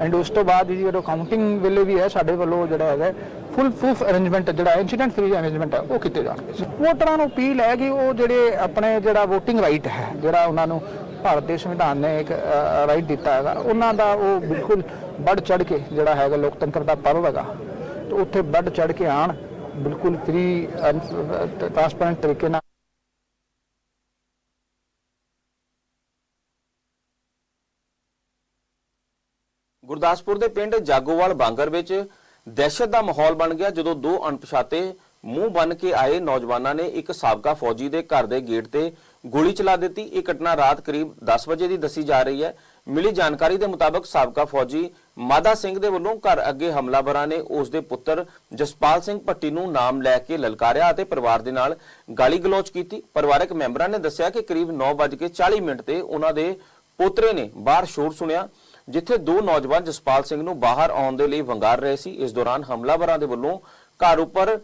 ਐਂਡ ਉਸ ਤੋਂ ਬਾਅਦ ਜੀ ਜਦੋਂ ਕਾਊਂਟਿੰਗ ਵੇਲੇ ਵੀ ਹੈ, ਸਾਡੇ ਵੱਲੋਂ ਜਿਹੜਾ ਹੈਗਾ ਫੁੱਲ ਪ੍ਰੂਫ ਅਰੇਂਜਮੈਂਟ ਜਿਹੜਾ ਇੰਸੀਡੈਂਟ ਫ੍ਰੀ ਅਰੇਂਜਮੈਂਟ ਹੈ, ਉਹ ਕੀਤੇ ਜਾਣਗੇ ਵੋਟਰਾਂ ਨੂੰ ਅਪੀਲ ਹੈ ਕਿ ਉਹ ਜਿਹੜੇ ਆਪਣੇ ਜਿਹੜਾ VOTING ਰਾਈਟ ਹੈ, ਜਿਹੜਾ ਉਹਨਾਂ ਨੂੰ ਭਾਰਤ ਦੇ ਸੰਵਿਧਾਨ ਨੇ ਇੱਕ ਰਾਈਟ ਦਿੱਤਾ ਹੈਗਾ, ਉਹਨਾਂ ਦਾ ਉਹ ਬਿਲਕੁਲ ਵੱਧ ਚੜ ਕੇ ਜਿਹੜਾ ਹੈਗਾ ਲੋਕਤੰਤਰ ਦਾ ਪਰਵ ਹੈਗਾ। ਤੇ ਉੱਥੇ ਵੱਧ ਚੜ ਕੇ ਆਣ ਬਿਲਕੁਲ ਫ੍ਰੀ ਟ੍ਰਾਂਸਪੇਰੈਂਟ ਤਰੀਕੇ ਨਾਲ ਗੁਰਦਾਸਪੁਰ ਦੇ ਪਿੰਡ ਜਾਗੋਵਾਲ ਬਾਂਗਰ ਵਿੱਚ ਦਹਿਸ਼ਤ ਦਾ ਮਾਹੌਲ ਬਣ ਗਿਆ ਜਦੋਂ ਦੋ ਅਣਪਛਾਤੇ ਮੂੰਹ ਬੰਨ ਕੇ ਆਏ ਨੌਜਵਾਨਾਂ ਨੇ ਇੱਕ ਸਾਬਕਾ ਫੌਜੀ ਦੇ ਘਰ ਦੇ ਗੇਟ ਤੇ ਗੋਲੀ ਚਲਾ ਦਿੱਤੀ। ਇਹ ਘਟਨਾ ਰਾਤ ਕਰੀਬ 10 ਵਜੇ ਦੀ ਦੱਸੀ ਜਾ ਰਹੀ ਹੈ। ਮਿਲੀ ਜਾਣਕਾਰੀ ਦੇ ਮੁਤਾਬਕ ਸਾਬਕਾ ਫੌਜੀ ਮਾਦਾ ਸਿੰਘ ਦੇ ਵੱਲੋਂ ਘਰ ਅੱਗੇ ਹਮਲਾਵਰਾਂ ਨੇ ਉਸ ਦੇ ਪੁੱਤਰ ਜਸਪਾਲ ਸਿੰਘ ਭੱਟੀ ਨੂੰ ਨਾਮ ਲੈ ਕੇ ਲਲਕਾਰਿਆ ਅਤੇ ਪਰਿਵਾਰ ਦੇ ਨਾਲ ਗਾਲੀ ਗਲੋਚ ਕੀਤੀ। ਪਰਿਵਾਰਕ ਮੈਂਬਰਾਂ ਨੇ ਦੱਸਿਆ ਕਿ ਕਰੀਬ 9:40 ਮਿੰਟ ਤੇ ਉਹਨਾਂ ਦੇ ਪੋਤਰੇ ਨੇ ਬਾਹਰ ਸ਼ੋਰ ਸੁਣਿਆ। ਜਿੱਥੇ ਦੋ ਨੌਜਵਾਨ ਜਸਪਾਲ ਸਿੰਘ ਨੂੰ ਬਾਹਰ ਆਉਣ ਦੇ ਲਈ ਵੰਗਾਰ ਰਹੇ ਸੀ, ਇਸ ਦੌਰਾਨ ਹਮਲਾਵਰਾਂ ਦੇ ਵੱਲੋਂ ਘਰ ਉੱਪਰ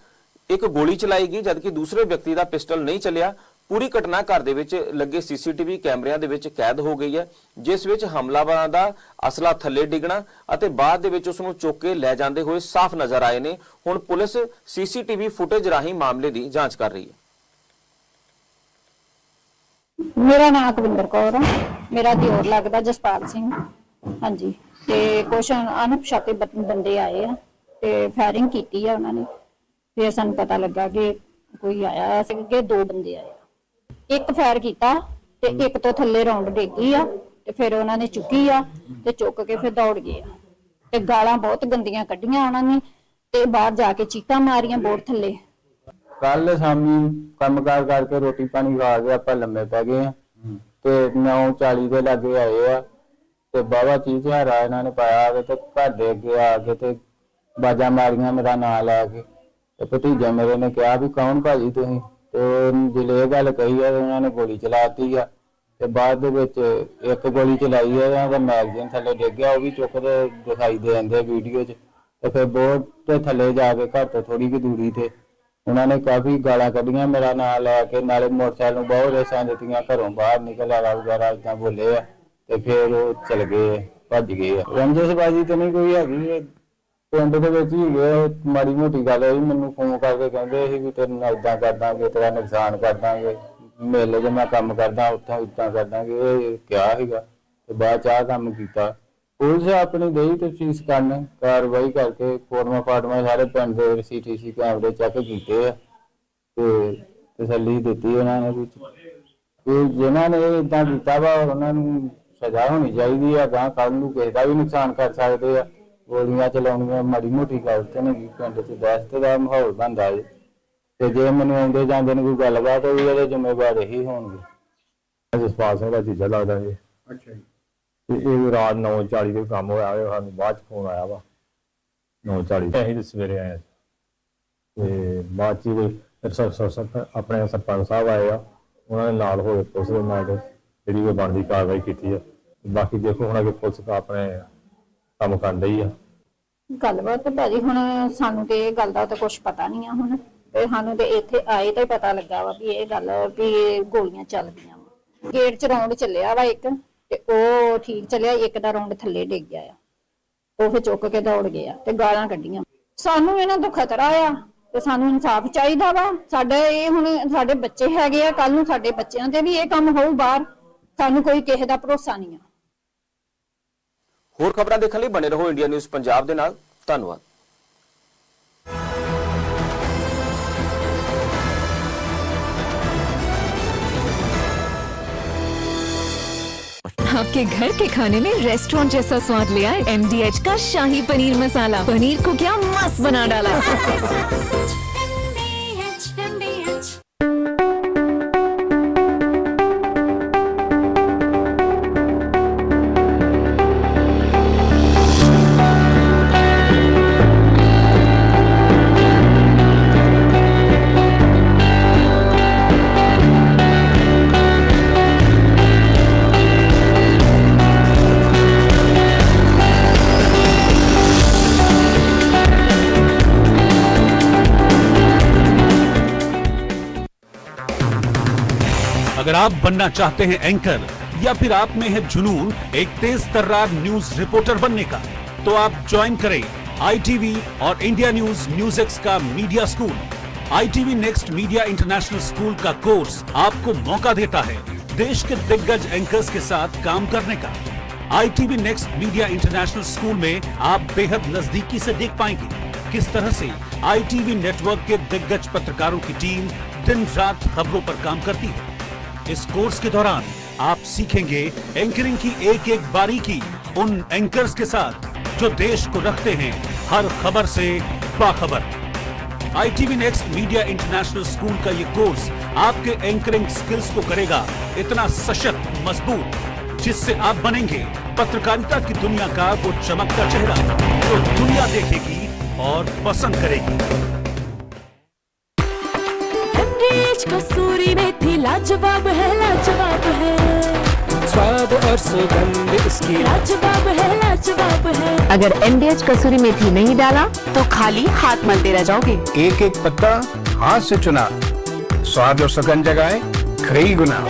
ਇੱਕ ਗੋਲੀ ਚਲਾਈ ਗਈ, ਜਦਕਿ ਦੂਸਰੇ ਵਿਅਕਤੀ ਦਾ ਪਿਸਟਲ ਨਹੀਂ ਚੱਲਿਆ। ਪੂਰੀ ਘਟਨਾ ਘਰ ਦੇ ਵਿੱਚ ਲੱਗੇ ਸੀਸੀਟੀਵੀ ਕੈਮਰਿਆਂ ਦੇ ਵਿੱਚ ਕੈਦ ਹੋ ਗਈ ਹੈ, ਜਿਸ ਵਿੱਚ ਹਮਲਾਵਰਾਂ ਦਾ ਅਸਲਾ ਥੱਲੇ ਡਿੱਗਣਾ ਅਤੇ ਬਾਅਦ ਦੇ ਵਿੱਚ ਉਸ ਨੂੰ ਚੁੱਕ ਕੇ ਲੈ ਜਾਂਦੇ ਹੋਏ ਸਾਫ਼ ਨਜ਼ਰ ਆਏ ਨੇ। ਹੁਣ ਪੁਲਿਸ ਸੀਸੀਟੀਵੀ ਫੁਟੇਜ ਰਾਹੀਂ ਮਾਮਲੇ ਦੀ ਜਾਂਚ ਕਰ ਰਹੀ ਹੈ। ਮੇਰਾ ਨਾਮ ਅਕਵਿੰਦਰ ਕੌਰ ਆ ਮੇਰਾ ਦਿਓਰ ਲੱਗਦਾ ਜਸਪਾਲ ਸਿੰਘ। ਹਾਂਜੀ। ਤੇ ਕੁਛ ਅਣਪਛਾਤੇ ਬ- ਬੰਦੇ ਆਏ ਆ ਤੇ ਫਾਇਰਿੰਗ ਕੀਤੀ ਆ ਉਹਨਾਂ ਨੇ। ਫਿਰ ਸਾਨੂੰ ਪਤਾ ਲੱਗਾ ਕਿ ਕੋਈ ਆਇਆ ਸੀ ਕਿ ਦੋ ਬੰਦੇ ਆਏ ਆ। ਇੱਕ ਫਾਇਰ ਕੀਤਾ ਤੇ ਇੱਕ ਤੋਂ ਥੱਲੇ ਰੌਂਡ ਡੇਗੀ ਆ ਤੇ ਫਿਰ ਉਹਨਾਂ ਨੇ ਚੁੱਕੀ ਆ ਤੇ ਚੁੱਕ ਕੇ ਫਿਰ ਦੌੜ ਗਏ ਆ। ਤੇ ਗਾਲਾਂ ਬਹੁਤ ਗੰਦੀਆਂ ਕੱਢੀਆਂ ਉਹਨਾਂ ਨੇ ਤੇ ਬਾਹਰ ਜਾ ਕੇ ਚੀਕਾਂ ਮਾਰੀਆਂ ਬੋਰਡ ਥੱਲੇ। ਕੱਲ ਸ਼ਾਮੀ ਕੰਮਕਾਰ ਕਰਕੇ ਰੋਟੀ ਪਾਣੀ ਖਾ ਕੇ ਆਪਾਂ ਲੰਮੇ ਪੈ ਗਏ ਆ। ਤੇ 9:40 ਦੇ ਲਾਗੇ ਆਏ ਆ। ਤੇ ਬਾਬਾ ਚੀਜ਼ ਹਰਾ ਇਹਨਾਂ ਨੇ ਪਾਇਆ ਤੇ ਤੇ ਘਰ ਦੇ ਅੱਗੇ ਆ ਕੇ ਤੇ ਬਾਜਾ ਮਾਰੀਆਂ ਮੇਰਾ ਨਾਂ ਲੈ ਕੇ। ਤੇ ਭਤੀਜਾ ਮੇਰੇ ਨੇ ਕਿਹਾ ਵੀ ਕੌਣ ਭਾਜੀ ਤੁਸੀਂ? ਤੇ ਉਹ ਇਹ ਗੱਲ ਕਹੀ ਆ ਤੇ ਉਹਨਾਂ ਨੇ ਗੋਲੀ ਚਲਾਤੀ ਆ। ਤੇ ਬਾਅਦ ਦੇ ਵਿੱਚ ਇੱਕ ਗੋਲੀ ਚਲਾਈ ਆ ਉਹਨਾਂ ਮੈਗਜ਼ੀਨ ਥੱਲੇ ਡਿੱਗ ਗਿਆ, ਉਹ ਵੀ ਚੁੱਕ ਕੇ ਦਿਖਾਈ ਦੇ ਜਾਂਦੇ ਵੀਡੀਓ 'ਚ। ਤੇ ਫਿਰ ਬੋਰਡ ਤੇ ਥੱਲੇ ਜਾ ਕੇ ਘਰ ਤੋਂ ਥੋੜੀ ਕੁ ਦੂਰੀ ਤੇ ਉਹਨਾਂ ਨੇ ਕਾਫੀ ਗਾਲਾਂ ਕੱਢੀਆਂ ਮੇਰਾ ਨਾਂ ਲੈ ਕੇ, ਨਾਲੇ ਮੋਟਰਸਾਈਕਲ ਨੂੰ ਬਹੁਤ ਰੇਸਾਂ ਦਿੱਤੀਆਂ, ਘਰੋਂ ਬਾਹਰ ਨਿਕਲ ਆਲਾ ਵਗੈਰਾ ਇਦਾਂ ਬੋਲੇ ਆ। ਤੇ ਫਿਰ ਉਹ ਚਲ ਗਏ, ਭੱਜ ਗਏ ਆ। ਰੰਜਸਬਾਜੀ ਤੇ ਨਹੀਂ ਕੋਈ ਹੈਗੀ ਇਹ ਪਿੰਡ ਦੇ ਵਿੱਚ ਹੀ ਗਏ ਮਾੜੀ ਮੋਟੀ ਗੱਲ ਹੋਈ, ਮੈਨੂੰ ਫੋਨ ਕਰਕੇ ਕਹਿੰਦੇ ਸੀ ਵੀ ਤੇਰੇ ਇਦਾਂ ਕਰ ਦਾਂਗੇ ਤੇਰਾ ਨੁਕਸਾਨ ਕਰ ਦਾਂਗੇ ਮੇਲੇ 'ਚ ਮੈਂ ਕੰਮ ਕਰਦਾ, ਉੱਥੋਂ ਇਦਾਂ ਕਰ ਦਾਂਗੇ ਇਹ ਕਿਹਾ ਸੀਗਾ। ਤੇ ਬਾਅਦ ਚ ਆਹ ਕੰਮ ਕੀਤਾ। ਪੁਲਿਸ ਆਪਣੀ ਦੇਈ ਤੇ ਚੀਜ਼ ਕਰਨ, ਕਾਰਵਾਈ ਕਰਕੇ ਫੋਰਮਾ ਫਾਰਮਾ ਸਾਰੇ ਪਿੰਡ ਦੇ ਸੀਟੀਸੀ ਕੈਮਰੇ ਚੈੱਕ ਕੀਤੇ ਆ। ਤੇ ਤਸੱਲੀ ਦਿੱਤੀ ਉਹਨਾਂ ਨੇ ਵੀ ਕਿ ਜਿਨ੍ਹਾਂ ਨੇ ਇਦਾਂ ਕੀਤਾ ਵਾ, ਉਹਨਾਂ ਨੂੰ ਸਜ਼ਾ ਹੋਣੀ ਚਾਹੀਦੀ ਆ ਗਾਂ ਕੱਲ ਨੂੰ ਕਿਸੇ ਦਾ ਵੀ ਨੁਕਸਾਨ ਕਰ ਸਕਦੇ ਆ। ਗੋਲੀਆਂ ਚਲਾਉਣੀਆਂ ਮਾੜੀ ਮੋਟੀ ਗੱਲ ਤੇ ਨਹੀਂ ਪਿੰਡ 'ਚ ਦਹਿਸ਼ਤ ਦਾ ਮਾਹੌਲ ਬਣਦਾ ਏ ਤੇ ਜੇ ਮੈਨੂੰ ਆਉਂਦੇ ਜਾਂਦੇ ਨੂੰ ਕੋਈ ਗੱਲਬਾਤ ਹੋਈ ਇਹਦੇ ਜ਼ਿੰਮੇਵਾਰ ਇਹੀ ਹੋਣਗੇ। ਜਸਪਾਲ ਸਿੰਘ ਦਾ ਜੀਜਾ ਲੱਗਦਾ ਜੀ। ਅੱਛਾ ਜੀ। ਤੇ ਇਹ ਰਾਤ 9:40 ਦੇ ਕੰਮ ਹੋਇਆ ਹੋਇਆ ਸਾਨੂੰ ਬਾਅਦ ਚ ਫੋਨ ਆਇਆ ਵਾ। 9:40 ਤੇ ਅਸੀਂ ਸਵੇਰੇ ਆਏ। ਤੇ ਬਾਅਦ ਚ ਵੀ ਸਰ ਸਰ ਸਰ ਆਪਣੇ ਸਰਪੰਚ ਸਾਹਿਬ ਆਏ ਆ। ਉਹਨਾਂ ਦੇ ਨਾਲ ਹੋਏ ਪੁਲਿਸ ਦੇ ਨਾਲ ਜਿਹੜੀ ਉਹ ਬਣਦੀ ਕਾਰਵਾਈ ਕੀਤੀ ਆ। ਬਾਕੀ ਦੇਖੋ ਹੁਣ ਅੱਗੇ ਪੁਲਿਸ ਆਪਣੇ ਕੰਮ ਕਰਨ ਡਈ ਆ। ਗੱਲਬਾਤ ਭਾਜੀ ਹੁਣ ਸਾਨੂੰ ਤੇ ਇਹ ਗੱਲ ਦਾ ਤਾਂ ਕੁਝ ਪਤਾ ਨਹੀਂ ਆ ਹੁਣ। ਤੇ ਸਾਨੂੰ ਤੇ ਇੱਥੇ ਆਏ ਤਾਂ ਹੀ ਪਤਾ ਲੱਗਾ ਵਾ ਵੀ ਇਹ ਗੱਲ ਵੀ ਇਹ ਗੋਲੀਆਂ ਚੱਲਦੀਆਂ ਵਾ। ਗੇਟ 'ਚ ਰੌਂਡ ਚੱਲਿਆ ਵਾ ਇੱਕ ਤੇ ਉਹ ਠੀਕ ਚੱਲਿਆ, ਇੱਕ ਦਾ ਰੌਂਡ ਥੱਲੇ ਡਿੱਗ ਗਿਆ ਆ। ਉਹ ਫਿਰ ਚੁੱਕ ਕੇ ਦੌੜ ਗਿਆ ਤੇ ਗਾਲਾਂ ਕੱਢੀਆਂ। ਸਾਨੂੰ ਇਹਨਾਂ ਤੋਂ ਖਤਰਾ ਆ ਤੇ ਸਾਨੂੰ ਇਨਸਾਫ ਚਾਹੀਦਾ ਵਾ। ਸਾਡੇ ਇਹ ਹੁਣ ਸਾਡੇ ਬੱਚੇ ਹੈਗੇ ਆ ਕੱਲ ਨੂੰ ਸਾਡੇ ਬੱਚਿਆਂ ਤੇ ਵੀ ਇਹ ਕੰਮ ਹੋਊ ਬਾਹਰ। ਸਾਨੂੰ ਕੋਈ ਕਿਸੇ ਦਾ ਭਰੋਸਾ ਨਹੀਂ ਆ। ਹੋਰ खबर देखने ਲਈ ਬਣੇ ਰਹੋ ਇੰਡੀਆ ਨਿਊਜ਼ ਪੰਜਾਬ आपके घर के खाने में रेस्टोरेंट जैसा स्वाद ले आए एम का शाही पनीर मसाला। पनीर को क्या मस्त बना डाला। आप बनना चाहते हैं एंकर या फिर आप में है जुनून, एक तेज तर्रार न्यूज़ रिपोर्टर बनने का तो आप ज्वाइन करें आईटीवी और इंडिया न्यूज़ न्यूज़ एक्स का media school ITV next media international school का कोर्स आपको मौका देता है देश के दिग्गज एंकर्स के साथ काम करने का। ITV next media international school में आप बेहद नजदीकी से देख पाएँगे किस तरह से आईटीवी नेटवर्क के दिग्गज पत्रकारों की टीम दिन रात खबरों पर काम करती है। इस कोर्स के दौरान आप सीखेंगे एंकरिंग की एक एक बारीकी उन एंकर्स के साथ जो देश को रखते हैं हर खबर से बाखबर। ITV next media international school का ये कोर्स आपके एंकरिंग स्किल्स को करेगा इतना सशक्त, मज़बूत, जिससे आप बनेंगे। पत्रकारिता की दुनिया का वो चमकता चेहरा जो दुनिया देखेगी और पसंद करेगी। लाजवाब है लाजवाब है। स्वाद और सुगंध इसकी लाजवाब है लाजवाब है। अगर एमडीएच कसूरी मेथी नहीं डाला तो खाली हाथ मलते रह जाओगे। एक एक पत्ता हाथ से चुना। स्वाद और सुगंध जगाए खरी गुना